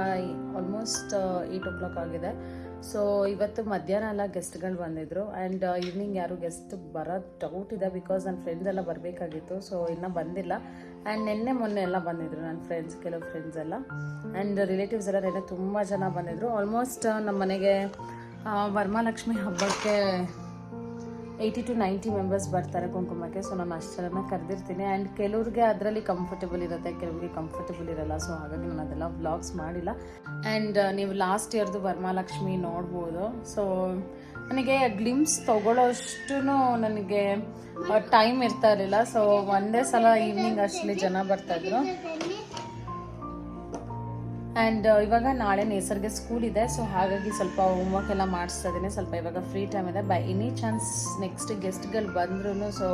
ಆಲ್ಮೋಸ್ಟ್ ಏಯ್ಟ್ ಓ ಕ್ಲಾಕ್ ಆಗಿದೆ. ಸೊ ಇವತ್ತು ಮಧ್ಯಾಹ್ನ ಎಲ್ಲ ಗೆಸ್ಟ್ಗಳು ಬಂದಿದ್ರು. ಆ್ಯಂಡ್ ಈವ್ನಿಂಗ್ ಯಾರು ಗೆಸ್ಟ್ ಬರೋ ಡೌಟ್ ಇದೆ ಬಿಕಾಸ್ ನನ್ನ ಫ್ರೆಂಡ್ಸ್ ಎಲ್ಲ ಬರಬೇಕಾಗಿತ್ತು. ಸೊ ಇನ್ನೂ ಬಂದಿಲ್ಲ. ಆ್ಯಂಡ್ ನಿನ್ನೆ ಮೊನ್ನೆ ಎಲ್ಲ ಬಂದಿದ್ರು ನನ್ನ ಫ್ರೆಂಡ್ಸ್ ಕೆಲವು ಫ್ರೆಂಡ್ಸ್ ಎಲ್ಲ. ಆ್ಯಂಡ್ ರಿಲೇಟಿವ್ಸ್ ಎಲ್ಲ ನಿನ್ನೆ ತುಂಬ ಜನ ಬಂದಿದ್ರು. ಆಲ್ಮೋಸ್ಟ್ ನಮ್ಮ ಮನೆಗೆ ವರಮಹಾಲಕ್ಷ್ಮಿ ಹಬ್ಬಕ್ಕೆ ಏಯ್ಟಿ ಟು ನೈಂಟಿ ಮೆಂಬರ್ಸ್ ಬರ್ತಾರೆ ಕುಂಕುಮಕ್ಕೆ. ಸೊ ನಾನು ಅಷ್ಟು ಜನನ ಕರೆದಿರ್ತೀನಿ. ಆ್ಯಂಡ್ ಕೆಲವ್ರಿಗೆ ಅದರಲ್ಲಿ ಕಂಫರ್ಟಬಲ್ ಇರುತ್ತೆ, ಕೆಲವ್ರಿಗೆ ಕಂಫರ್ಟಬಲ್ ಇರಲ್ಲ. ಸೊ ಹಾಗಾಗಿ ನಾನು ಅದೆಲ್ಲ ವ್ಲಾಗ್ಸ್ ಮಾಡಿಲ್ಲ. ಆ್ಯಂಡ್ ನೀವು ಲಾಸ್ಟ್ ಇಯರ್ದು ವರಮಹಾಲಕ್ಷ್ಮಿ ನೋಡ್ಬೋದು. ಸೊ ನನಗೆ ಗ್ಲಿಮ್ಸ್ ತೊಗೊಳ್ಳೋಷ್ಟು ನನಗೆ ಟೈಮ್ ಇರ್ತಾ ಇರಲಿಲ್ಲ. ಸೊ ಒಂದೇ ಸಲ ಈವ್ನಿಂಗ್ ಅಷ್ಟಲ್ಲಿ ಜನ ಬರ್ತಾಯಿದ್ರು ಆ್ಯಂಡ್ ಇವಾಗ ನಾಳೆ ನೇಸರ್ಗೆ ಸ್ಕೂಲ್ ಇದೆ ಸೊ ಹಾಗಾಗಿ ಸ್ವಲ್ಪ ಹೋಮ್ವರ್ಕ್ ಎಲ್ಲ ಮಾಡಿಸ್ತಾ ಇದ್ದೀನಿ ಸ್ವಲ್ಪ ಇವಾಗ ಫ್ರೀ ಟೈಮ್ ಇದೆ. ಬೈ ಎನಿ ಚಾನ್ಸ್ ನೆಕ್ಸ್ಟ್ ಗೆಸ್ಟ್ಗಳು ಬಂದ್ರೂ ಸೊ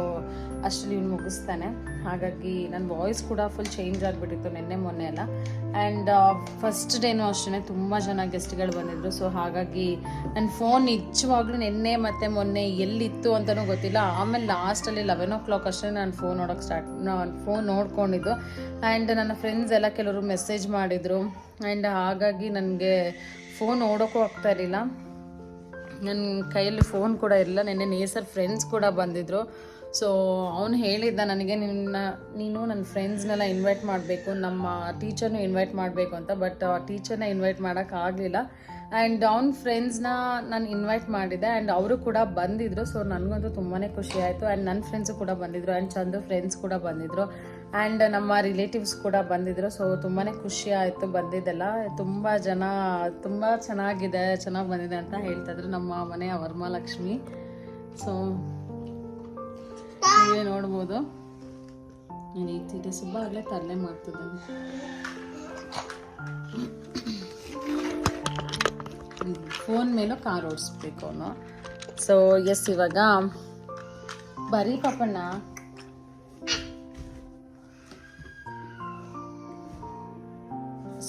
ಅಷ್ಟರಲ್ಲಿ ಇವ್ನು ಮುಗಿಸ್ತಾನೆ. ಹಾಗಾಗಿ ನನ್ನ ವಾಯ್ಸ್ ಕೂಡ ಫುಲ್ ಚೇಂಜ್ ಆಗಿಬಿಟ್ಟಿತ್ತು ನಿನ್ನೆ ಮೊನ್ನೆ ಎಲ್ಲ. ಆ್ಯಂಡ್ ಫಸ್ಟ್ ಡೇನೂ ಅಷ್ಟೇ ತುಂಬ ಜನ ಗೆಸ್ಟ್ಗಳು ಬಂದಿದ್ರು. ಸೊ ಹಾಗಾಗಿ ನನ್ನ ಫೋನ್ ನಿಜವಾಗ್ಲೂ ನಿನ್ನೆ ಮತ್ತು ಮೊನ್ನೆ ಎಲ್ಲಿತ್ತು ಅಂತಲೂ ಗೊತ್ತಿಲ್ಲ. ಆಮೇಲೆ ಲಾಸ್ಟಲ್ಲಿ ಲೆವೆನ್ ಓ ಕ್ಲಾಕ್ ಅಷ್ಟೇ ನಾನು ಫೋನ್ ನೋಡೋಕೆ ಸ್ಟಾರ್ಟ್ ನಾನು ಫೋನ್ ನೋಡ್ಕೊಂಡಿದ್ದು. ಆ್ಯಂಡ್ ನನ್ನ ಫ್ರೆಂಡ್ಸ್ ಎಲ್ಲ ಕೆಲವರು ಮೆಸೇಜ್ ಮಾಡಿದರು. ಆ್ಯಂಡ್ ಹಾಗಾಗಿ ನನಗೆ ಫೋನ್ ನೋಡೋಕ್ಕೂ ಆಗ್ತಾ ಇರಲಿಲ್ಲ. ನನ್ನ ಕೈಯಲ್ಲಿ ಫೋನ್ ಕೂಡ ಇರಲಿಲ್ಲ. ನಿನ್ನೆ ನೇಸರ್ ಫ್ರೆಂಡ್ಸ್ ಕೂಡ ಬಂದಿದ್ದರು ಸೊ ಅವನು ಹೇಳಿದ್ದ ನನಗೆ, ನಿನ್ನ, ನೀನು ನನ್ನ ಫ್ರೆಂಡ್ಸ್ನೆಲ್ಲ ಇನ್ವೈಟ್ ಮಾಡಬೇಕು. ನಮ್ಮ ಟೀಚರ್ನು ಇನ್ವೈಟ್ ಮಾಡಬೇಕು ಅಂತ. ಬಟ್ ಟೀಚರ್ನ ಇನ್ವೈಟ್ ಮಾಡೋಕ್ಕಾಗಲಿಲ್ಲ ಆ್ಯಂಡ್ ಅವ್ನ ಫ್ರೆಂಡ್ಸ್ನ ನಾನು ಇನ್ವೈಟ್ ಮಾಡಿದ್ದೆ. ಆ್ಯಂಡ್ ಅವರು ಕೂಡ ಬಂದಿದ್ದರು ಸೊ ನನಗಂತೂ ತುಂಬಾ ಖುಷಿ ಆಯಿತು. ಆ್ಯಂಡ್ ನನ್ನ ಫ್ರೆಂಡ್ಸು ಕೂಡ ಬಂದಿದ್ರು. ಆ್ಯಂಡ್ ಚಂದು ಫ್ರೆಂಡ್ಸ್ ಕೂಡ ಬಂದಿದ್ರು. ಆ್ಯಂಡ್ ನಮ್ಮ ರಿಲೇಟಿವ್ಸ್ ಕೂಡ ಬಂದಿದ್ರು. ಸೊ ತುಂಬಾ ಖುಷಿ ಆಯಿತು ಬಂದಿದ್ದೆಲ್ಲ. ತುಂಬ ಜನ, ತುಂಬ ಚೆನ್ನಾಗಿದೆ, ಚೆನ್ನಾಗಿ ಬಂದಿದೆ ಅಂತ ಹೇಳ್ತಾ ಇದ್ರು ನಮ್ಮ ಮನೆಯ ವರ್ಮಾಲಕ್ಷ್ಮಿ ಸೊ ನೀವೇ ನೋಡ್ಬೋದು. ನಾನು ಈ ತೀಟೆ ಸುಬ್ಬ ಆಗಲೇ ತರಲೆ ಮಾಡ್ತಿದ್ದಾನೆ. ಫೋನ್ ಮೇಲೂ ಕಾರ್ ಓಡಿಸ್ಬೇಕು ಅವನು. ಸೊ ಎಸ್ ಇವಾಗ ಬರೀ ಪಾಪಣ್ಣ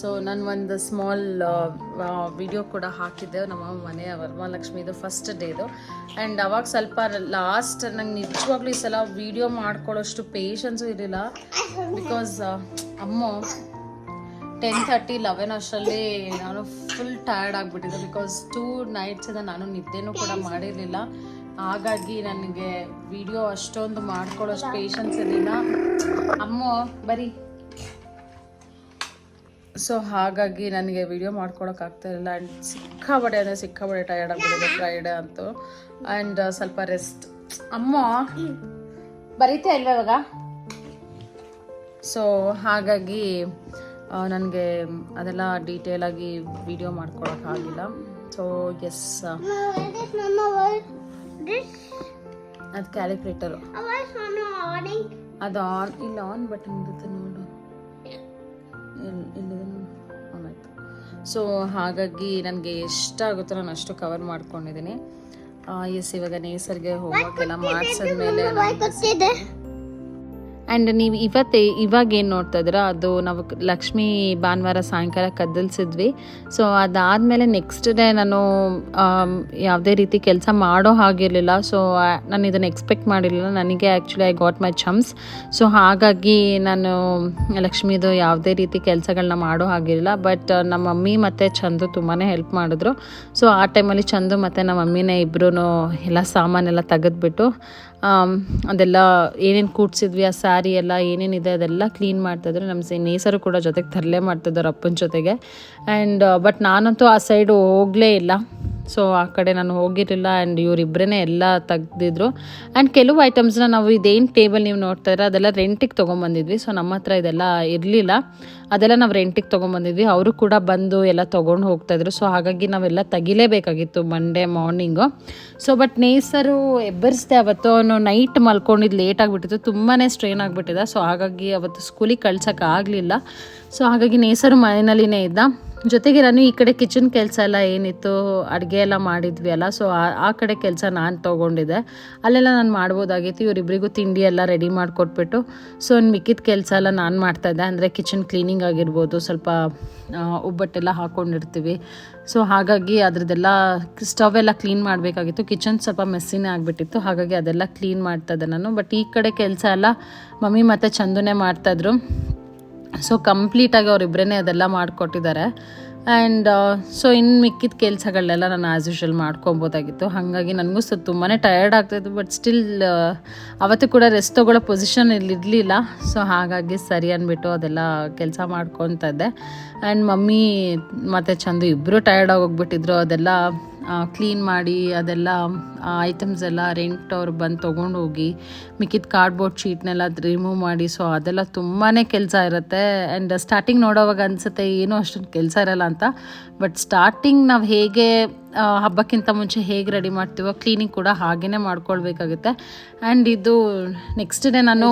ಸೊ ನಾನು ಒಂದು ಸ್ಮಾಲ್ ವಿಡಿಯೋ ಕೂಡ ಹಾಕಿದ್ದೆ. ನಮ್ಮ ಮನೆಯ ವರಮಹಾಲಕ್ಷ್ಮಿದು ಫಸ್ಟ್ ಡೇದು ಆ್ಯಂಡ್ ಅವಾಗ ಸ್ವಲ್ಪ ಲಾಸ್ಟ್ ನಂಗೆ ನಿಜವಾಗ್ಲೂ ಈ ಸಲ ವಿಡಿಯೋ ಮಾಡ್ಕೊಳ್ಳೋಷ್ಟು ಪೇಷನ್ಸು ಇರಲಿಲ್ಲ. ಬಿಕಾಸ್ ಅಮ್ಮ ಟೆನ್ ತರ್ಟಿ ಲೆವೆನ್ ಅಷ್ಟರಲ್ಲಿ ನಾನು ಫುಲ್ ಟಯರ್ಡ್ ಆಗಿಬಿಟ್ಟಿದ್ದೆ. ಬಿಕಾಸ್ ಟೂ ನೈಟ್ಸಿಂದ ನಾನು ನಿದ್ದೆನೂ ಕೂಡ ಮಾಡಿರಲಿಲ್ಲ. ಹಾಗಾಗಿ ನನಗೆ ವಿಡಿಯೋ ಅಷ್ಟೊಂದು ಮಾಡ್ಕೊಳ್ಳೋಷ್ಟು ಪೇಷನ್ಸ್ ಇರಲಿಲ್ಲ. ಅಮ್ಮ, ಬರೀ. ಸೊ ಹಾಗಾಗಿ ನನಗೆ ವಿಡಿಯೋ ಮಾಡ್ಕೊಳಕ್ಕಾಗ್ತಾ ಇರಲಿಲ್ಲ. ಆ್ಯಂಡ್ ಸಿಕ್ಕಾಬಡೆ ಅಂದರೆ ಸಿಕ್ಕಾಬಡೆ ಟಯರ್ಡ್ ಆಗಿಬಿಟ್ಟಿದೆ ಫ್ರೈಡೆ ಅಂತೂ. ಆ್ಯಂಡ್ ಸ್ವಲ್ಪ ರೆಸ್ಟ್ ಅಮ್ಮ ಬರೀತಾ ಇಲ್ವಾ ಇವಾಗ? ಸೊ ಹಾಗಾಗಿ ನನಗೆ ಅದೆಲ್ಲ ಡೀಟೇಲಾಗಿ ಆಗಿ ವಿಡಿಯೋ ಮಾಡ್ಕೊಳಕ್ಕಾಗಿಲ್ಲ ಸೊ ಎಸ್? ಅದು ಕ್ಯಾಲ್ಕುಲೇಟರು ಅದು ಆನ್ ಇಲ್ಲ ಆನ್ ಬಟನ್ ಇರುತ್ತೆ ನೋಡು ಇಲ್- ಇಲ್ಲಿದೆ ನೋಡು ಆನ್ ಆಯಿತು. ಸೊ ಹಾಗಾಗಿ ನನಗೆ ಎಷ್ಟಾಗುತ್ತೋ ನಾನು ಅಷ್ಟು ಕವರ್ ಮಾಡ್ಕೊಂಡಿದ್ದೀನಿ ಎಸ್, ಇವಾಗ ನೇಸರ್ಗೆ ಹೋಗೋಕ್ಕೆಲ್ಲ ಮಾಡಿಸಿದ್ಮೇಲೆ ಗೊತ್ತಿದೆ ಆ್ಯಂಡ್ ನೀವು ಇವತ್ತೇ ಇವಾಗ ಏನು ನೋಡ್ತಾ ಇದ್ದೀರಾ? ಅದು ನಾವು ಲಕ್ಷ್ಮಿ ಭಾನುವಾರ ಸಾಯಂಕಾಲ ಕದ್ದಲ್ಸಿದ್ವಿ. ಸೊ ಅದಾದಮೇಲೆ ನೆಕ್ಸ್ಟ್ ಡೇ ನಾನು ಯಾವುದೇ ರೀತಿ ಕೆಲಸ ಮಾಡೋ ಹಾಗಿರಲಿಲ್ಲ. ಸೊ ನಾನು ಇದನ್ನು ಎಕ್ಸ್ಪೆಕ್ಟ್ ಮಾಡಿರಲಿಲ್ಲ. ನನಗೆ actually I got my chums so ಹಾಗಾಗಿ ನಾನು ಲಕ್ಷ್ಮೀದು ಯಾವುದೇ ರೀತಿ ಕೆಲಸಗಳನ್ನ ಮಾಡೋ ಹಾಗಿರಲಿಲ್ಲ. ಬಟ್ ನಮ್ಮ ಮಮ್ಮಿ ಮತ್ತು ಚಂದು ತುಂಬಾ ಹೆಲ್ಪ್ ಮಾಡಿದ್ರು. ಸೊ ಆ ಟೈಮಲ್ಲಿ ಚಂದು ಮತ್ತು ನಮ್ಮ ಮಮ್ಮಿನೇ ಇಬ್ಬರೂ ಎಲ್ಲ ಸಾಮಾನೆಲ್ಲ ತೆಗೆದ್ಬಿಟ್ಟು ಅದೆಲ್ಲ ಏನೇನು ಕೂಡ್ಸಿದ್ವಿ, ಆ ಸ್ಯಾರಿ ಎಲ್ಲ ಏನೇನಿದೆ ಅದೆಲ್ಲ ಕ್ಲೀನ್ ಮಾಡ್ತಾಯಿದ್ರು ನಮ್ಮ ನೇಸರು ಕೂಡ ಜೊತೆಗೆ ತರಲೆ ಮಾಡ್ತಿದ್ದಾರೆ ಅಪ್ಪನ ಜೊತೆಗೆ. ಆ್ಯಂಡ್ ಬಟ್ ನಾನಂತೂ ಆ ಸೈಡು ಹೋಗಲೇ ಇಲ್ಲ. ಸೊ ಆ ಕಡೆ ನಾನು ಹೋಗಿರಲಿಲ್ಲ ಆ್ಯಂಡ್ ಇವರಿಬ್ಬರೇ ಎಲ್ಲ ತೆಗ್ದಿದ್ರು. ಆ್ಯಂಡ್ ಕೆಲವು ಐಟಮ್ಸ್ನ ನಾವು ಇದೇನು ಟೇಬಲ್ ನೀವು ನೋಡ್ತಾ ಅದೆಲ್ಲ ರೆಂಟಿಗೆ ತೊಗೊಂಬಂದಿದ್ವಿ. ಸೊ ನಮ್ಮ ಹತ್ರ ಇದೆಲ್ಲ ಇರಲಿಲ್ಲ. ಅದೆಲ್ಲ ನಾವು ರೆಂಟಿಗೆ ತೊಗೊಂಬಂದಿದ್ವಿ. ಅವರು ಕೂಡ ಬಂದು ಎಲ್ಲ ತೊಗೊಂಡು ಹೋಗ್ತಾಯಿದ್ರು ಸೊ ಹಾಗಾಗಿ ನಾವೆಲ್ಲ ತೆಗಿಲೇಬೇಕಾಗಿತ್ತು Monday morning so but Nesar ಎಬ್ಬರಿಸ್ದೆ ಅವತ್ತು. ಅವನು ನೈಟ್ ಮಲ್ಕೊಂಡಿದ್ದು ಲೇಟ್ ಆಗಿಬಿಟ್ಟಿತ್ತು. ತುಂಬಾ ಸ್ಟ್ರೈನ್ ಆಗಿಬಿಟ್ಟಿದೆ. ಸೊ ಹಾಗಾಗಿ ಅವತ್ತು ಸ್ಕೂಲಿಗೆ ಕಳ್ಸೋಕ್ಕಾಗಲಿಲ್ಲ ಸೊ ಹಾಗಾಗಿ ನೇಸರು ಮನೆಯಲ್ಲಿನೇ ಇದ್ದ. ಜೊತೆಗೆ ನಾನು ಈ ಕಡೆ ಕಿಚನ್ ಕೆಲಸ ಎಲ್ಲ ಏನಿತ್ತು, ಅಡುಗೆ ಎಲ್ಲ ಮಾಡಿದ್ವಿ ಅಲ್ಲ. ಸೊ ಆ ಕಡೆ ಕೆಲಸ ನಾನು ತೊಗೊಂಡಿದ್ದೆ. ಅಲ್ಲೆಲ್ಲ ನಾನು ಮಾಡ್ಬೋದಾಗಿತ್ತು. ಇವರಿಬ್ಬರಿಗೂ ತಿಂಡಿ ಎಲ್ಲ ರೆಡಿ ಮಾಡಿಕೊಟ್ಬಿಟ್ಟು. ಸೊ ಒಂದು ಮಿಕ್ಕಿದ ಕೆಲಸ ಎಲ್ಲ ನಾನು ಮಾಡ್ತಾಯಿದ್ದೆ ಅಂದರೆ ಕಿಚನ್ ಕ್ಲೀನಿಂಗ್ ಆಗಿರ್ಬೋದು, ಸ್ವಲ್ಪ ಒಬ್ಬಟ್ಟೆಲ್ಲ ಹಾಕ್ಕೊಂಡಿರ್ತೀವಿ ಸೊ ಹಾಗಾಗಿ ಅದ್ರದ್ದೆಲ್ಲ ಸ್ಟವ್ ಎಲ್ಲ ಕ್ಲೀನ್ ಮಾಡಬೇಕಾಗಿತ್ತು. ಕಿಚನ್ ಸ್ವಲ್ಪ ಮೆಸ್ಸಿನೇ ಆಗಿಬಿಟ್ಟಿತ್ತು. ಹಾಗಾಗಿ ಅದೆಲ್ಲ ಕ್ಲೀನ್ ಮಾಡ್ತಾಯಿದ್ದೆ ನಾನು. ಬಟ್ ಈ ಕಡೆ ಕೆಲಸ ಎಲ್ಲ ಮಮ್ಮಿ ಮತ್ತು ಚಂದನೇ ಮಾಡ್ತಾಯಿದ್ರು ಸೊ ಕಂಪ್ಲೀಟಾಗಿ ಅವರಿಬ್ಬರೇ ಅದೆಲ್ಲ ಮಾಡಿಕೊಟ್ಟಿದ್ದಾರೆ. ಆ್ಯಂಡ್ ಸೊ ಇನ್ನು ಮಿಕ್ಕಿದ ಕೆಲಸಗಳನ್ನೆಲ್ಲ ನಾನು ಆ್ಯಸ್ ಯೂಶಲ್ ಮಾಡ್ಕೊಬೋದಾಗಿತ್ತು. ಹಾಗಾಗಿ ನನಗೂ ಸೊ ತುಂಬಾ ಟಯರ್ಡ್ ಆಗ್ತಾಯಿತ್ತು ಬಟ್ ಸ್ಟಿಲ್ ಅವತ್ತು ಕೂಡ ರೆಸ್ಟ್ ತೊಗೊಳ್ಳೋ ಪೊಸಿಷನ್ ಇಲ್ಲಿ ಇರಲಿಲ್ಲ. ಸೊ ಹಾಗಾಗಿ ಸರಿ ಅಂದ್ಬಿಟ್ಟು ಅದೆಲ್ಲ ಕೆಲಸ ಮಾಡ್ಕೊತಾ ಇದ್ದೆ. ಆ್ಯಂಡ್ ಮಮ್ಮಿ ಮತ್ತು ಚಂದು ಇಬ್ಬರು ಟಯರ್ಡ್ ಆಗೋಗ್ಬಿಟ್ಟಿದ್ರು ಅದೆಲ್ಲ ಕ್ಲೀನ್ ಮಾಡಿ ಅದೆಲ್ಲ ಐಟಮ್ಸ್ ಎಲ್ಲ ರೆಂಟ್ ಅವ್ರು ಬಂದು ತೊಗೊಂಡು ಹೋಗಿ, ಮಿಕ್ಕಿದ ಕಾರ್ಡ್ಬೋರ್ಡ್ ಶೀಟ್ನೆಲ್ಲ ರಿಮೂವ್ ಮಾಡಿ ಸೊ ಅದೆಲ್ಲ ತುಂಬಾ ಕೆಲಸ ಇರುತ್ತೆ. ಆ್ಯಂಡ್ ಸ್ಟಾರ್ಟಿಂಗ್ ನೋಡೋವಾಗ ಅನಿಸುತ್ತೆ, ಏನೂ ಅಷ್ಟೊಂದು ಕೆಲಸ ಇರಲ್ಲ ಅಂತ. ಬಟ್ ಸ್ಟಾರ್ಟಿಂಗ್ ನಾವು ಹೇಗೆ ಹಬ್ಬಕ್ಕಿಂತ ಮುಂಚೆ ಹೇಗೆ ರೆಡಿ ಮಾಡ್ತೀವೋ ಕ್ಲೀನಿಂಗ್ ಕೂಡ ಹಾಗೇ ಮಾಡ್ಕೊಳ್ಬೇಕಾಗುತ್ತೆ. ಆ್ಯಂಡ್ ಇದು ನೆಕ್ಸ್ಟ್ ಡೇ ನಾನು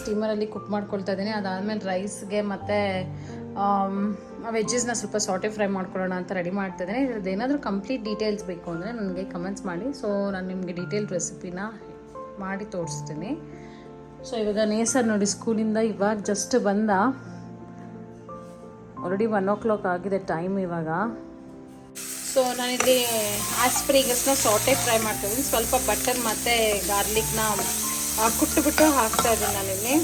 ಸ್ಟೀಮರಲ್ಲಿ ಕುಕ್ ಮಾಡ್ಕೊಳ್ತಾ ಇದ್ದೀನಿ. ಅದಾದಮೇಲೆ ರೈಸ್ಗೆ ಮತ್ತು ವೆಜ್ಜಸ್ನ ಸ್ವಲ್ಪ ಸಾಟೆ ಫ್ರೈ ಮಾಡ್ಕೊಳ್ಳೋಣ ಅಂತ ರೆಡಿ ಮಾಡ್ತಾ ಇದ್ದೇನೆ. ಇದ್ರದ್ದು ಏನಾದರೂ ಕಂಪ್ಲೀಟ್ ಡೀಟೇಲ್ಸ್ ಬೇಕು ಅಂದರೆ ನನಗೆ ಕಮೆಂಟ್ಸ್ ಮಾಡಿ. ಸೊ ನಾನು ನಿಮಗೆ ಡೀಟೇಲ್ ರೆಸಿಪಿನ ಮಾಡಿ ತೋರಿಸ್ತೀನಿ. ಸೊ ಇವಾಗ ನೇಸರ್ ನೋಡಿ ಸ್ಕೂಲಿಂದ ಇವಾಗ ಜಸ್ಟ್ ಬಂದ. ಆಲ್ರೆಡಿ ಒನ್ ಓ ಕ್ಲಾಕ್ ಆಗಿದೆ ಟೈಮ್ ಇವಾಗ. ಸೊ ನಾನಿಲ್ಲಿ ಆಸ್ಪ್ರಿಗಸ್ನ ಸಾಟೆ ಫ್ರೈ ಮಾಡ್ತಾಯಿದ್ದೀನಿ ಸ್ವಲ್ಪ ಬಟರ್ ಮತ್ತು ಗಾರ್ಲಿಕ್ನ ಕುಟ್ಟುಬಿಟ್ಟು ಹಾಕ್ತಾ ಇದ್ದೀನಿ ನಾನಿಲ್ಲಿ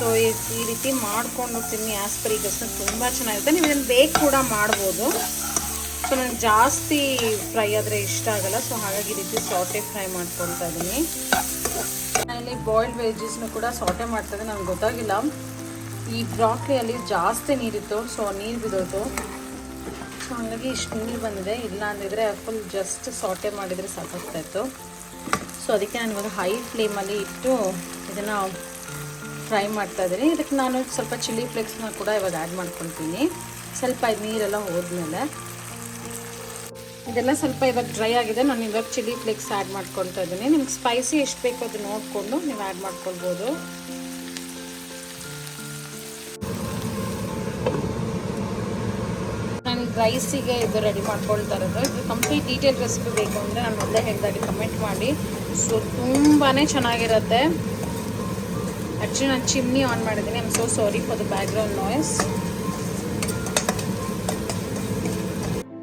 ಸೊ ಈ ರೀತಿ ಮಾಡ್ಕೊಂಡು ತಿನ್ನಿ. ಆಸ್ಪರಿಗಸ್ನ ತುಂಬ ಚೆನ್ನಾಗಿರುತ್ತೆ. ನೀವು ಇದನ್ನು ಬೇಕ್ ಕೂಡ ಮಾಡ್ಬೋದು. ಸೊ ನನಗೆ ಜಾಸ್ತಿ ಫ್ರೈ ಆದರೆ ಇಷ್ಟ ಆಗಲ್ಲ. ಸೊ ಹಾಗಾಗಿ ಈ ರೀತಿ ಸಾಟೆ ಫ್ರೈ ಮಾಡ್ಕೊಳ್ತಾ ಇದ್ದೀನಿ ನಾನಿಲ್ಲಿ ಬಾಯ್ಲ್ಡ್ ವೆಜ್ಜಸ್ನು ಕೂಡ ಸಾಟೆ ಮಾಡ್ತದೆ ನನಗೆ ಗೊತ್ತಾಗಿಲ್ಲ. ಈ ಬ್ರಾಕ್ಲಿಯಲ್ಲಿ ಜಾಸ್ತಿ ನೀರಿತ್ತು ಸೊ ನೀರು ಬಿದ್ದೋಯ್ತು. ಸೊ ಹಾಗಾಗಿ ಇಷ್ಟು ನೀರು ಬಂದಿದೆ. ಇಲ್ಲ ಅಂದಿದ್ರೆ ಫುಲ್ ಜಸ್ಟ್ ಸಾಟೆ ಮಾಡಿದರೆ ಸಾಕಾಗ್ತಾಯಿತ್ತು ಸೊ ಅದಕ್ಕೆ ನಾನು ಇವಾಗ ಹೈ ಫ್ಲೇಮಲ್ಲಿ ಇಟ್ಟು ಇದನ್ನು ಫ್ರೈ ಮಾಡ್ತಾ ಇದ್ದೀನಿ. ಇದಕ್ಕೆ ನಾನು ಸ್ವಲ್ಪ ಚಿಲ್ಲಿ ಫ್ಲೇಕ್ಸ್ನ ಕೂಡ ಇವಾಗ ಆ್ಯಡ್ ಮಾಡ್ಕೊತೀನಿ ಸ್ವಲ್ಪ ಇದು ನೀರೆಲ್ಲ ಹೋದ್ಮೇಲೆ. ಇದೆಲ್ಲ ಸ್ವಲ್ಪ ಇವಾಗ ಡ್ರೈ ಆಗಿದೆ. ನಾನು ಇವಾಗ ಚಿಲ್ಲಿ ಫ್ಲೇಕ್ಸ್ ಆ್ಯಡ್ ಮಾಡ್ಕೊತಾ ಇದ್ದೀನಿ. ನಿಮ್ಗೆ ಸ್ಪೈಸಿ ಎಷ್ಟು ಬೇಕು ಅದು ನೋಡಿಕೊಂಡು ನೀವು ಆ್ಯಡ್ ಮಾಡ್ಕೊಳ್ಬೋದು. ನಾನು ರೈಸಿಗೆ ಇದು ರೆಡಿ ಮಾಡ್ಕೊಳ್ತಾ ಇರೋದು. ಇದು ಕಂಪ್ಲೀಟ್ ಡೀಟೇಲ್ ರೆಸಿಪಿ ಬೇಕು ಅಂದರೆ ನಾನು ಮೊದಲೇ ಹೇಳಿದಾಗೆ ಕಮೆಂಟ್ ಮಾಡಿ. ಸೊ ತುಂಬಾ ಚೆನ್ನಾಗಿರುತ್ತೆ. ಆ್ಯಕ್ಚುಲಿ ನಾನು ಚಿಮ್ನಿ ಆನ್ ಮಾಡಿದ್ದೀನಿ. Am so sorry for the background noise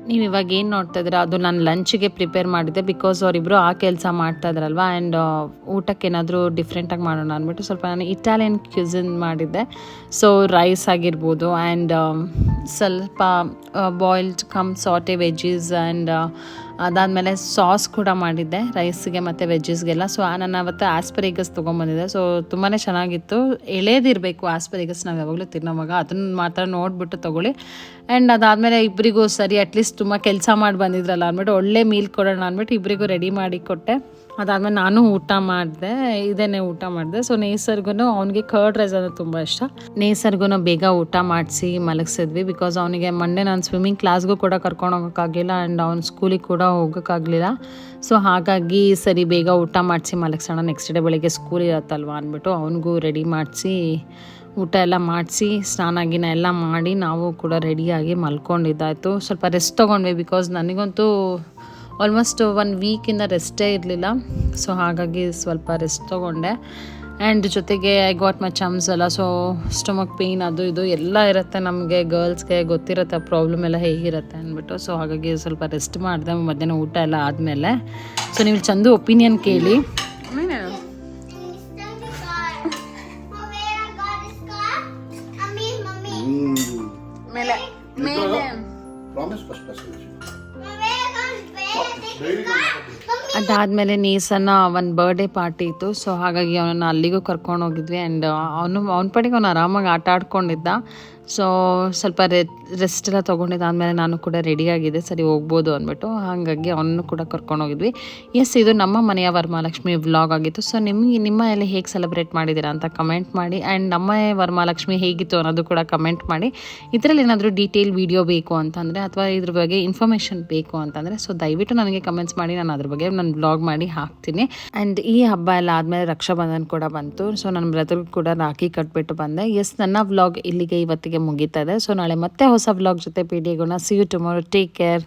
ನೀವು ಇವಾಗ ಏನು ನೋಡ್ತಾ ಇದ್ದೀರಾ? ಅದು ನಾನು ಲಂಚ್ಗೆ ಪ್ರಿಪೇರ್ ಮಾಡಿದ್ದೆ ಬಿಕಾಸ್ ಅವರಿಬ್ಬರು ಆ ಕೆಲಸ ಮಾಡ್ತಾ ಇದ್ರಲ್ವ? ಆ್ಯಂಡ್ ಊಟಕ್ಕೆ ಏನಾದರೂ ಡಿಫ್ರೆಂಟಾಗಿ ಮಾಡೋಣ ಅಂದ್ಬಿಟ್ಟು ಸ್ವಲ್ಪ ನಾನು ಇಟಾಲಿಯನ್ ಕ್ಯೂಸಿನ್ ಮಾಡಿದ್ದೆ. ಸೊ ರೈಸ್ ಆಗಿರ್ಬೋದು ಆ್ಯಂಡ್ ಸ್ವಲ್ಪ boiled cum sauté veggies and ಅದಾದಮೇಲೆ ಸಾಸ್ ಕೂಡ ಮಾಡಿದ್ದೆ ರೈಸ್ಗೆ ಮತ್ತು ವೆಜ್ಜಸ್ಗೆಲ್ಲ ಸೊ ನಾನು ಅವತ್ತು ಆಸ್ಪರಿಗಸ್ ತೊಗೊಂಬಂದಿದ್ದೆ. ಸೊ ತುಂಬಾ ಚೆನ್ನಾಗಿತ್ತು. ಎಳೆದಿರಬೇಕು ಆಸ್ಪರಿಗಸ್ ನಾವು ಯಾವಾಗಲೂ ತಿನ್ನೋವಾಗ. ಅದನ್ನು ಮಾತ್ರ ನೋಡಿಬಿಟ್ಟು ತೊಗೊಳ್ಳಿ. ಆ್ಯಂಡ್ ಅದಾದಮೇಲೆ ಇಬ್ಬರಿಗೂ ಸರಿ ಅಟ್ಲೀಸ್ಟ್ ತುಂಬ ಕೆಲಸ ಮಾಡಿ ಬಂದಿದ್ರಲ್ಲ ಅಂದ್ಬಿಟ್ಟು, ಒಳ್ಳೆ ಮೀಲ್ ಕೊಡೋಣ ಅಂದ್ಬಿಟ್ಟು ಇಬ್ಬರಿಗೂ ರೆಡಿ ಮಾಡಿ ಕೊಟ್ಟೆ. ಅದಾದಮೇಲೆ ನಾನು ಊಟ ಮಾಡಿದೆ ಇದೇನೆ ಊಟ ಮಾಡಿದೆ. ಸೊ ನೇಸರ್ಗು ಅವನಿಗೆ ಕರ್ಡ್ ರೈಸ್ ಅಂದರೆ ತುಂಬ ಇಷ್ಟ. ನೇಸರ್ಗೂ ಬೇಗ ಊಟ ಮಾಡಿಸಿ ಮಲಗಿಸಿದ್ವಿ ಬಿಕಾಸ್ ಅವನಿಗೆ ಮಂಡೇ ನಾನು ಸ್ವಿಮ್ಮಿಂಗ್ ಕ್ಲಾಸ್ಗೂ ಕೂಡ ಕರ್ಕೊಂಡು ಹೋಗೋಕ್ಕಾಗಲಿಲ್ಲ ಆ್ಯಂಡ್ ಅವ್ನ ಸ್ಕೂಲಿಗೆ ಕೂಡ ಹೋಗೋಕ್ಕಾಗಲಿಲ್ಲ. ಸೊ ಹಾಗಾಗಿ ಸರಿ ಬೇಗ ಊಟ ಮಾಡಿಸಿ ಮಲಗಿಸೋಣ ನೆಕ್ಸ್ಟ್ ಡೇ ಬೆಳಿಗ್ಗೆ ಸ್ಕೂಲ್ ಇರತ್ತಲ್ವ ಅಂದ್ಬಿಟ್ಟು ಅವನಿಗೂ ರೆಡಿ ಮಾಡಿಸಿ ಊಟ ಎಲ್ಲ ಮಾಡಿಸಿ ಸ್ನಾನ ಗಿನ ಎಲ್ಲ ಮಾಡಿ ನಾವು ಕೂಡ ರೆಡಿಯಾಗಿ ಮಲ್ಕೊಂಡಿದ್ದಾಯಿತು. ಸ್ವಲ್ಪ ರೆಸ್ಟ್ ತೊಗೊಂಡ್ವಿ ಬಿಕಾಸ್ ನನಗಂತೂ ಆಲ್ಮೋಸ್ಟ್ ಒನ್ ವೀಕಿಂದ ರೆಸ್ಟೇ ಇರಲಿಲ್ಲ. ಸೊ ಹಾಗಾಗಿ ಸ್ವಲ್ಪ ರೆಸ್ಟ್ ತೊಗೊಂಡೆ. ಆ್ಯಂಡ್ ಜೊತೆಗೆ ಐ ಗಾಟ್ ಮೈ ಚಮ್ಸ್ ಎಲ್ಲ ಸೊ ಸ್ಟಮಕ್ ಪೇಯ್ನ್ ಅದು ಇದು ಎಲ್ಲ ಇರುತ್ತೆ ನಮಗೆ ಗರ್ಲ್ಸ್ಗೆ ಗೊತ್ತಿರುತ್ತೆ ಪ್ರಾಬ್ಲಮ್ ಎಲ್ಲ ಹೇಗಿರುತ್ತೆ ಅಂದ್ಬಿಟ್ಟು. ಸೊ ಹಾಗಾಗಿ ಸ್ವಲ್ಪ ರೆಸ್ಟ್ ಮಾಡಿದೆ, ಮಧ್ಯಾಹ್ನ ಊಟ ಎಲ್ಲ ಆದಮೇಲೆ. ಸೊ ನೀವು ಚಂದು ಒಪಿನಿಯನ್ ಕೇಳಿ. ಅದಾದಮೇಲೆ ನೀಸನ್ನ ಒಂದು ಬರ್ಡೇ ಪಾರ್ಟಿ ಇತ್ತು. ಸೊ ಹಾಗಾಗಿ ಅವನನ್ನು ಅಲ್ಲಿಗೂ ಕರ್ಕೊಂಡು ಹೋಗಿದ್ವಿ. ಆ್ಯಂಡ್ ಅವನು, ಅವನ ಪಾಟಿಗೆ ಅವನು ಆರಾಮಾಗಿ ಆಟ ಆಡ್ಕೊಂಡಿದ್ದ. ಸೊ ಸ್ವಲ್ಪ ರೆ ರೆಸ್ಟ್ ಎಲ್ಲ ತೊಗೊಂಡಿದ್ದಾದಮೇಲೆ ನಾನು ಕೂಡ ರೆಡಿಯಾಗಿದೆ ಸರಿ, ಹೋಗ್ಬೋದು ಅಂದ್ಬಿಟ್ಟು ಹಾಗಾಗಿ ಅವನನ್ನು ಕೂಡ ಕರ್ಕೊಂಡು ಹೋಗಿದ್ವಿ. ಎಸ್ ಇದು ನಮ್ಮ ಮನೆಯ ವರಮಹಾಲಕ್ಷ್ಮಿ ವ್ಲಾಗ್ ಆಗಿತ್ತು. ಸೊ ನಿಮಗೆ, ನಿಮ್ಮ ಎಲ್ಲ ಹೇಗೆ ಸೆಲೆಬ್ರೇಟ್ ಮಾಡಿದ್ದೀರಾ ಅಂತ ಕಮೆಂಟ್ ಮಾಡಿ ಆ್ಯಂಡ್ ನಮ್ಮ ವರಮಹಾಲಕ್ಷ್ಮಿ ಹೇಗಿತ್ತು ಅನ್ನೋದು ಕೂಡ ಕಮೆಂಟ್ ಮಾಡಿ. ಇದರಲ್ಲಿ ಏನಾದರೂ ಡೀಟೇಲ್ ವೀಡಿಯೋ ಬೇಕು ಅಂತಂದರೆ ಅಥವಾ ಇದ್ರ ಬಗ್ಗೆ ಇನ್ಫಾರ್ಮೇಷನ್ ಬೇಕು ಅಂತಂದರೆ ಸೊ ದಯವಿಟ್ಟು ನನಗೆ ಕಮೆಂಟ್ಸ್ ಮಾಡಿ. ನಾನು ಅದ್ರ ಬಗ್ಗೆ ನಾನು ಬ್ಲಾಗ್ ಮಾಡಿ ಹಾಕ್ತೀನಿ. ಆ್ಯಂಡ್ ಈ ಹಬ್ಬ ಎಲ್ಲ ಆದಮೇಲೆ ರಕ್ಷಾಬಂಧನ್ ಕೂಡ ಬಂತು. ಸೊ ನನ್ನ ಬ್ರದರ್ ಕೂಡ ರಾಖಿ ಕಟ್ಬಿಟ್ಟು ಬಂದೆ. ಎಸ್ ನನ್ನ ವ್ಲಾಗ್ ಇಲ್ಲಿಗೆ ಇವತ್ತಿಗೆ ಮುಗೀತಾ ಇದೆ ಸೊ ನಾಳೆ ಮತ್ತೆ ಹೊಸ ಬ್ಲಾಗ್ ಜೊತೆ ಪಿ ಡಿ ಗುಣ. See you tomorrow take care